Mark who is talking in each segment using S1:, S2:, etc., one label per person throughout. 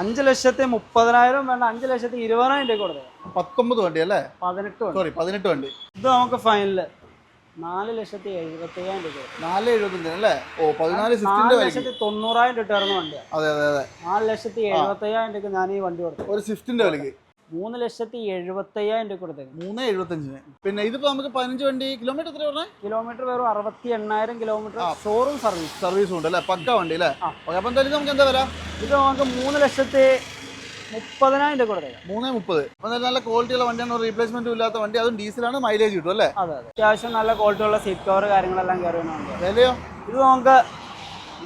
S1: അഞ്ച് ലക്ഷത്തി മുപ്പതിനായിരം വേണ്ട അഞ്ച് ലക്ഷത്തി ഇരുപതിനായിരം രൂപ കൊടുത്തത്.
S2: പത്തൊമ്പത് വണ്ടി അല്ലേ?
S1: പതിനെട്ട് വണ്ടി.
S2: സോറി പതിനെട്ട് വണ്ടി.
S1: ഇത് നമുക്ക് ഫൈനൽ നാല് ലക്ഷത്തി എഴുപത്തി അയ്യായിരം രൂപ.
S2: നാല് എഴുപത്തഞ്ചിന് അല്ലേ? ഓ പതിനാല് സിക്സ്റ്റിന്റെ
S1: നാല്
S2: വിലക്ക്
S1: ലക്ഷത്തി തൊണ്ണൂറായിരം രൂപ വണ്ടിയാണ്
S2: അതെ അതെ അതെ.
S1: നാല് ലക്ഷത്തി എഴുപത്തി അയ്യായിരം രൂപ ഞാൻ ഈ വണ്ടി കൊടുത്തു.
S2: ഒരു സ്വിഫ്റ്റിന്റെ വിലക്ക്
S1: മൂന്ന് ലക്ഷത്തി എഴുപത്തി അയ്യായിരം രൂപ കൊടുത്തേക്കും.
S2: മൂന്ന് എഴുപത്തഞ്ചിന്. പിന്നെ ഇതിപ്പോ നമുക്ക് പതിനഞ്ച് വണ്ടി കിലോമീറ്റർ എത്ര പറഞ്ഞേ?
S1: കിലോമീറ്റർ വെറും അറുപത്തി എണ്ണായിരം കിലോമീറ്റർ ഷോറൂം സർവീസ്
S2: സർവീസും ഉണ്ട് അല്ലേ? പക്ക വണ്ടി അല്ലേ? അപ്പൊ എന്തായാലും നമുക്ക് എന്താ വരാം?
S1: ഇത് നമുക്ക് മൂന്ന് ലക്ഷത്തി മുപ്പതിനായിരം രൂപ കൊടുത്തേക്കാം.
S2: മൂന്ന് മുപ്പത്. അപ്പൊ നല്ല നല്ല ക്വാളിറ്റിയുള്ള വണ്ടിയാണ്. റീപ്ലേസ്മെന്റും ഇല്ലാത്ത വണ്ടി. അതും ഡീസലാണ് മൈലേജ് കിട്ടും അല്ലേ?
S1: അതെ അതെ. അത്യാവശ്യം നല്ല ക്വാളിറ്റി ഉള്ള സീറ്റ് കവർ കാര്യങ്ങളെല്ലാം കയറി
S2: വിലയോ?
S1: ഇത് നമുക്ക്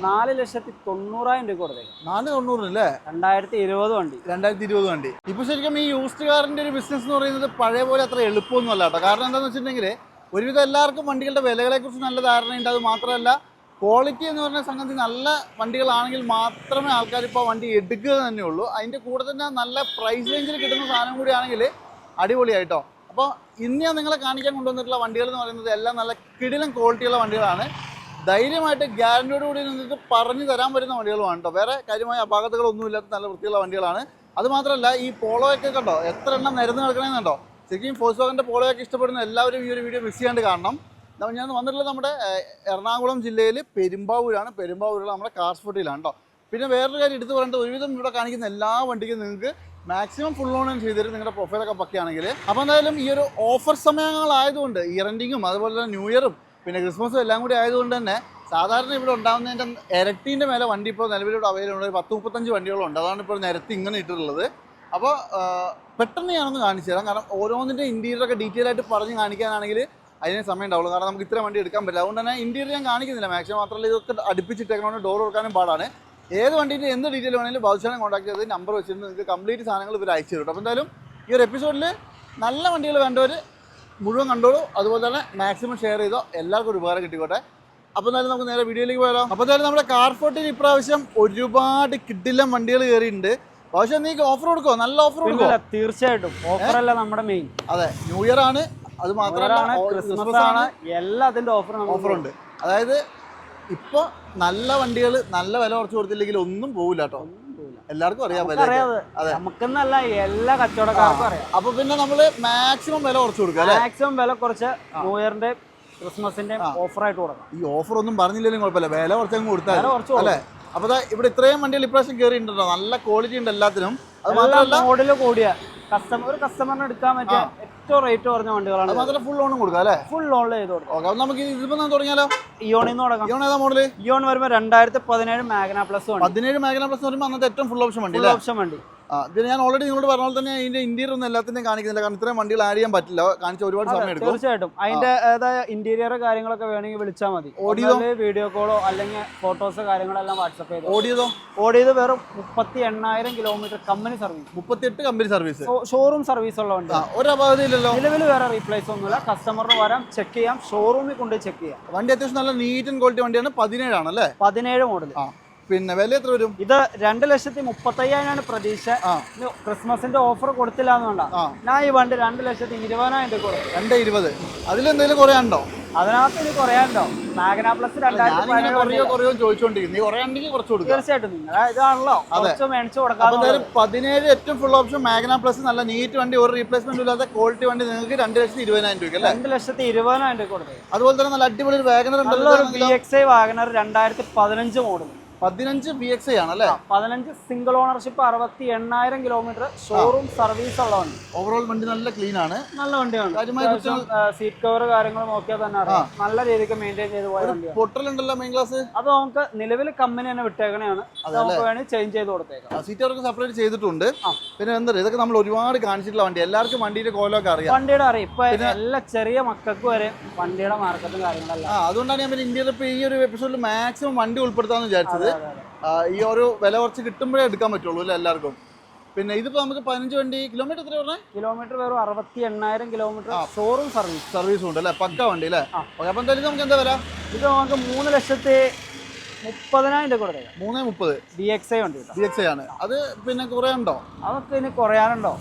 S1: നാല് ലക്ഷത്തി തൊണ്ണൂറായിരം രൂപ കൊടുത്തേക്കാം.
S2: നാല് തൊണ്ണൂറിന് അല്ലേ
S1: രണ്ടായിരത്തി ഇരുപത് വണ്ടി.
S2: രണ്ടായിരത്തി ഇരുപത് വണ്ടി. ഇപ്പൊ ശരിക്കും ഈ യൂസ്ഡ് കാറിന്റെ ഒരു ബിസിനസ് എന്ന് പറയുന്നത് പഴയ പോലെ അത്ര എളുപ്പമൊന്നും അല്ല കേട്ടോ. കാരണം എന്താണെന്ന് വെച്ചിട്ടുണ്ടെങ്കിൽ ഒരുവിധം എല്ലാവർക്കും വണ്ടികളുടെ വിലകളെ കുറിച്ച് നല്ല ധാരണയുണ്ട്. അത് മാത്രമല്ല ക്വാളിറ്റി എന്ന് പറഞ്ഞ സംഗതി നല്ല വണ്ടികളാണെങ്കിൽ മാത്രമേ ആൾക്കാർ ഇപ്പോൾ വണ്ടി എടുക്കുക തന്നെ ഉള്ളൂ. അതിന്റെ കൂടെ തന്നെ നല്ല പ്രൈസ് റേഞ്ചിൽ കിട്ടുന്ന സാധനം കൂടിയാണെങ്കിൽ അടിപൊളിയായിട്ടോ. അപ്പോൾ ഇന്ന് ഞാൻ നിങ്ങളെ കാണിക്കാൻ കൊണ്ടുവന്നിട്ടുള്ള വണ്ടികൾ എന്ന് പറയുന്നത് എല്ലാം നല്ല കിടിലം ക്വാളിറ്റിയുള്ള വണ്ടികളാണ്. ധൈര്യമായിട്ട് ഗ്യാരണ്ടിയോട് കൂടി നിങ്ങൾക്ക് പറഞ്ഞു തരാൻ പറ്റുന്ന വണ്ടികളുമാണ് കേട്ടോ. വേറെ കാര്യമായ അപാകതകളൊന്നും ഇല്ലാത്ത നല്ല വൃത്തിയുള്ള വണ്ടികളാണ്. അതുമാത്രമല്ല ഈ പോളോയൊക്കെ കണ്ടോ? എത്ര എണ്ണം നിരന്ന് കിടക്കണമെന്നുണ്ടോ ശരിക്കും ഫോഴ്സ് വാഗന്റെ പോളോയൊക്കെ ഇഷ്ടപ്പെടുന്ന എല്ലാവരും ഈ ഒരു വീഡിയോ മിസ് ചെയ്യാണ്ട് കാണണം. ഞാൻ വന്നിട്ടുള്ളത് നമ്മുടെ എറണാകുളം ജില്ലയിൽ പെരുമ്പാവൂരാണ്. പെരുമ്പാവൂരുള്ള നമ്മുടെ കാർസ്ഫോട്ടിയിലാണ് കേട്ടോ. പിന്നെ വേറൊരു കാര്യം എടുത്തു പറയേണ്ടത് ഒരുവിധം ഇവിടെ കാണിക്കുന്ന എല്ലാ വണ്ടിക്കും നിങ്ങൾക്ക് മാക്സിമം ഫുൾ ഓൺ ചെയ്തിട്ട് നിങ്ങളുടെ പ്രൊഫൈലൊക്കെ പക്കയാണെങ്കിൽ. അപ്പോൾ എന്തായാലും ഈ ഒരു ഓഫർ സമയങ്ങളായതുകൊണ്ട് ഇയർ എൻഡിങ്ങും അതുപോലെ തന്നെ ന്യൂ ഇയറും പിന്നെ ക്രിസ്മസും എല്ലാം കൂടി ആയതുകൊണ്ട് തന്നെ സാധാരണ ഇവിടെ ഉണ്ടാകുന്നതിന്റെ ഇരട്ടീന്റെ മേലെ വണ്ടി ഇപ്പോൾ നിലവിലൂടെ അവൈലബിൾ ഉണ്ട് പത്ത് മുപ്പത്തഞ്ച് വണ്ടികളുണ്ട് അതാണ് ഇപ്പോൾ നിരത്തി ഇങ്ങനെ ഇട്ടിട്ടുള്ളത്. അപ്പോൾ പെട്ടെന്ന് ഞാനൊന്ന് കാണിച്ചു തരാം. കാരണം ഓരോന്നിന്റെ ഇന്റീരിയറൊക്കെ ഡീറ്റെയിൽ ആയിട്ട് പറഞ്ഞ് കാണിക്കാനാണെങ്കിൽ അതിന് സമയം ഉണ്ടാവുള്ളൂ. കാരണം നമുക്ക് ഇത്ര വണ്ടി എടുക്കാൻ പറ്റില്ല. അതുകൊണ്ട് തന്നെ ഇന്റീരിയർ ഞാൻ കാണിക്കുന്നില്ല. മാക്സിമം മാത്രമല്ല ഇതൊക്കെ അടുപ്പിച്ചിട്ടേക്കണോണ്ട് ഡോർ കൊടുക്കാനും പാടാണ്. ഏത് വണ്ടിന്റെ എന്ത് ഡീറ്റെയിൽ വേണമെങ്കിലും ബാദുഷാനെ കോൺടാക്ട് ചെയ്ത് നമ്പർ വെച്ചിട്ട് നിങ്ങൾക്ക് കംപ്ലീറ്റ് സാധനങ്ങൾ ഇവർ അയച്ചു തരും അപ്പോൾ എന്തായാലും ഈ ഒരു എപ്പിസോഡിൽ നല്ല വണ്ടികൾ വേണ്ടവർ മുഴുവൻ കണ്ടോളൂ. അതുപോലെ തന്നെ മാക്സിമം ഷെയർ ചെയ്തോ. എല്ലാവർക്കും ഒരു ഉപകാരം കിട്ടിക്കോട്ടെ. അപ്പോൾ എന്തായാലും നമുക്ക് നേരെ വീഡിയോയിലേക്ക് പോയാലോ. അപ്പോൾ എന്തായാലും നമ്മുടെ കാർ ഫോർട്ടിൽ ഇപ്രാവശ്യം ഒരുപാട് കിഡിലം വണ്ടികൾ കയറിയിട്ടുണ്ട്. പക്ഷേ നീ ഓഫർ കൊടുക്കോ നല്ല ഓഫർ കൊടുക്കുമോ
S1: തീർച്ചയായിട്ടും. തീർച്ചയായിട്ടും ഓഫറല്ല നമ്മുടെ മെയിൻ
S2: അതെ ന്യൂ ഇയർ ആണ്. അത്
S1: മാത്രമാണ് ക്രിസ്മസ് ആണ് എല്ലാത്തിന്റെ ഓഫർ
S2: ഓഫർ ഉണ്ട്. അതായത് ഇപ്പോൾ നല്ല വണ്ടികൾ നല്ല വില കുറച്ച് കൊടുത്തില്ലെങ്കിൽ ഒന്നും പോകില്ല കേട്ടോ. എല്ലാവർക്കും അറിയാൻ.
S1: നമുക്കെന്നല്ല എല്ലാ കച്ചവടക്കാർക്കും അറിയാം.
S2: അപ്പൊ പിന്നെ നമ്മൾ മാക്സിമം വില കുറച്ച് കൊടുക്കുക
S1: മാക്സിമം വില കുറച്ച് ന്യൂ ഇയറിന്റെ ക്രിസ്മസിന്റെ ഓഫർ ആയിട്ട് കൊടുക്കാം.
S2: ഈ ഓഫർ ഒന്നും പറഞ്ഞില്ലെങ്കിലും കുഴപ്പമില്ല. വില കുറച്ചങ്ങ് കൊടുത്താൽ അല്ലെ? അപ്പൊ ഇവിടെ ഇത്രയും വണ്ടികൾ ഇപ്രാവശ്യം കയറിയിട്ടുണ്ടോ നല്ല ക്വാളിറ്റി ഉണ്ട് എല്ലാത്തിനും. അത് മാത്രമല്ല
S1: മോഡൽ കൂടിയ കസ്റ്റമർ ഒരു കസ്റ്റമറിന് എടുക്കാൻ പറ്റിയ ഏറ്റവും റേറ്റ് കുറഞ്ഞ വണ്ടികളാണ്
S2: മാത്രമല്ല ഫുൾ ഓണും കൊടുക്കാം അല്ലേ?
S1: ഫുൾ ലോണിൽ ചെയ്ത് കൊടുക്കാം.
S2: ഓക്കെ നമുക്ക് ഇതിപ്പോ ഞാൻ തുടങ്ങിയാലോ?
S1: ഇയോണിൽ നിന്ന് തുടങ്ങാം.
S2: ഇയോൺ ഏതാ മോഡൽ
S1: ഇയോൺ വരുമ്പോൾ രണ്ടായിരത്തി പതിനേഴ് മാഗ്ന പ്ലസ്
S2: പതിനേഴ് മാഗ്ന പ്ലസ് വരുമ്പോൾ അന്നത്തെ ഏറ്റവും ഫുൾ ഓപ്ഷൻ വണ്ടി
S1: ഓപ്ഷൻ വണ്ടി.
S2: ആ പിന്നെ ഞാൻ ഓൾറെഡി നിങ്ങളോട് പറഞ്ഞ പോലെ തന്നെ ഇതിന്റെ ഇന്റീരിയർ ഒന്നും എല്ലാത്തിനും കാണിക്കുന്നില്ല. കാരണം ഇത്രയും വണ്ടികൾ ആഡ് ചെയ്യാൻ പറ്റില്ല. കാണിച്ച ഒരുപാട് സമയം എടുക്കും.
S1: തീർച്ചയായിട്ടും. അതിന്റെ ഇന്റീരിയർ കാര്യങ്ങളൊക്കെ വേണമെങ്കിൽ വിളിച്ചാൽ മതി.
S2: ഓഡിയോ
S1: വീഡിയോ കോളോ അല്ലെങ്കിൽ ഫോട്ടോസ് കാര്യങ്ങളെല്ലാം വാട്സ്ആപ്പ് ചെയ്തു.
S2: ഓഡിയോ
S1: ഓഡിയോ വെറും മുപ്പത്തി എണ്ണായിരം കിലോമീറ്റർ കമ്പനി സർവീസ്
S2: മുപ്പത്തിയെട്ട് കമ്പനി സർവീസ്
S1: ഷോറൂം സർവീസ് ഉള്ള വണ്ടി
S2: ആ ഒരു അപാകതയില്ലല്ലോ.
S1: നിലവിൽ വേറെ റീപ്ലേസ് ഒന്നുമില്ല. കസ്റ്റമറിന് വരാം ചെക്ക് ചെയ്യാം. ഷോറൂമിൽ കൊണ്ട് ചെക്ക് ചെയ്യാം.
S2: വണ്ടി അത്യാവശ്യം നല്ല നീറ്റ് ആൻഡ് ക്വാളിറ്റി വണ്ടിയാണ്. പതിനേഴാണ് അല്ലേ
S1: പതിനേഴ് മോഡൽ
S2: ആ. പിന്നെ വില എത്ര വരും?
S1: ഇത് രണ്ട് ലക്ഷത്തി മുപ്പത്തയ്യായിരമാണ് പ്രതീക്ഷ. ക്രിസ്മസിന്റെ ഓഫർ കൊടുത്തില്ല ഞാൻ ഈ വണ്ടി രണ്ട് ലക്ഷത്തി ഇരുപതിനായിരം രൂപ കൊടുത്തു.
S2: രണ്ട് ഇരുപത്. അതിലെന്തെങ്കിലും കുറയാണ്ടോ
S1: അതിനകത്ത് ഇനി കുറയാണ്ടോ മാഗ്ന പ്ലസ് തീർച്ചയായിട്ടും ഇതാണല്ലോ. മേടിച്ചു കൊടുക്കാം
S2: പതിനേഴ് ഏറ്റവും ഫുൾ ഓപ്ഷൻ മാഗ്ന പ്ലസ് നല്ല നീറ്റ് വണ്ടി ഒരു റീപ്ലേസ്മെന്റ് ഇല്ലാത്ത ക്വാളിറ്റി വണ്ടി നിങ്ങൾക്ക് രണ്ട് ലക്ഷത്തി ഇരുപതിനായിരം രൂപ
S1: രണ്ട് ലക്ഷത്തി ഇരുപതിനായിരം രൂപ കൊടുക്കും
S2: അതുപോലെ തന്നെ നല്ല അടിപൊളി വാഗനർ
S1: നല്ലൊരു ബി
S2: ഉണ്ടല്ലോ
S1: എക്സ് ഐ വാഗനർ രണ്ടായിരത്തി പതിനഞ്ച് മോഡൽ
S2: പതിനഞ്ച് ബി എക്സ് ആണ് അല്ലേ
S1: പതിനഞ്ച് സിംഗിൾ ഓണർഷിപ്പ് അറുപത്തി എണ്ണായിരം കിലോമീറ്റർ ഷോറൂം സർവീസ് ഉള്ള വണ്ടി.
S2: ഓവറോൾ വണ്ടി നല്ല ക്ലീൻ ആണ്.
S1: നല്ല വണ്ടിയാണ്. സീറ്റ് കവർ കാര്യങ്ങളും നോക്കിയാൽ തന്നെ അറിയാം. നല്ല രീതിക്ക് മെയിന്റെയിൻ ചെയ്ത് പോയ വണ്ടിയാണ്.
S2: പൊട്ടലുണ്ടല്ലോ മെയിൻ ക്ലാസ്
S1: അത് നമുക്ക് നിലവിൽ കമ്പനി തന്നെ വിട്ടേക്കണയാണ്. നമുക്ക് വേണമെങ്കിൽ ചേഞ്ച് ചെയ്ത് കൊടുത്തേക്കാം.
S2: സീറ്റ് അവർക്ക് സെപ്പറേറ്റ് ചെയ്തിട്ടുണ്ട്. പിന്നെ എന്താ ഇതൊക്കെ നമ്മൾ ഒരുപാട് കാണിച്ചിട്ടുള്ള വണ്ടി. എല്ലാവർക്കും വണ്ടിയുടെ കോലൊക്കെ അറിയാം.
S1: വണ്ടിയുടെ അറിയാം. ഇപ്പൊ എല്ലാ ചെറിയ മക്കൾക്ക് വരെ വണ്ടിയുടെ മാർക്കറ്റും കാര്യങ്ങളെല്ലാം.
S2: അതുകൊണ്ടാണ് ഞാൻ ഇന്ത്യയിൽ ഇപ്പൊ ഈ ഒരു എപ്പിസോഡിൽ മാക്സിമം വണ്ടി ഉൾപ്പെടുത്താന്ന് വിചാരിച്ചത്.
S1: അതെ.
S2: ഈ ഒരു വില കുറച്ച് കിട്ടുമ്പോഴേ എടുക്കാൻ പറ്റുള്ളൂ അല്ലേ എല്ലാവർക്കും? പിന്നെ ഇതിപ്പോ നമുക്ക് പതിനഞ്ച് വണ്ടി കിലോമീറ്റർ എത്ര പറഞ്ഞു?
S1: കിലോമീറ്റർ വെറും അറുപത്തി എണ്ണായിരം കിലോമീറ്റർ ഷോറൂം സർവീസ്
S2: സർവീസും ഉണ്ട് അല്ലേ? പക്ക വണ്ടി അല്ലേ? അപ്പൊ എന്തായാലും നമുക്ക് എന്താ വരാ
S1: ഇത് നമുക്ക് മൂന്ന് ലക്ഷത്തി മുപ്പതിനായിരം രൂപ കൊടുത്തേക്കാം.
S2: മൂന്ന് മുപ്പത്.
S1: ഡി എക്സ് ഐ വണ്ടി
S2: ഡി എക്സ് ഐ ആണ്. അത് പിന്നെ കുറയാനുണ്ടോ ഉണ്ടോ?
S1: അതൊക്കെ ഇനി കുറയാനുണ്ടോ?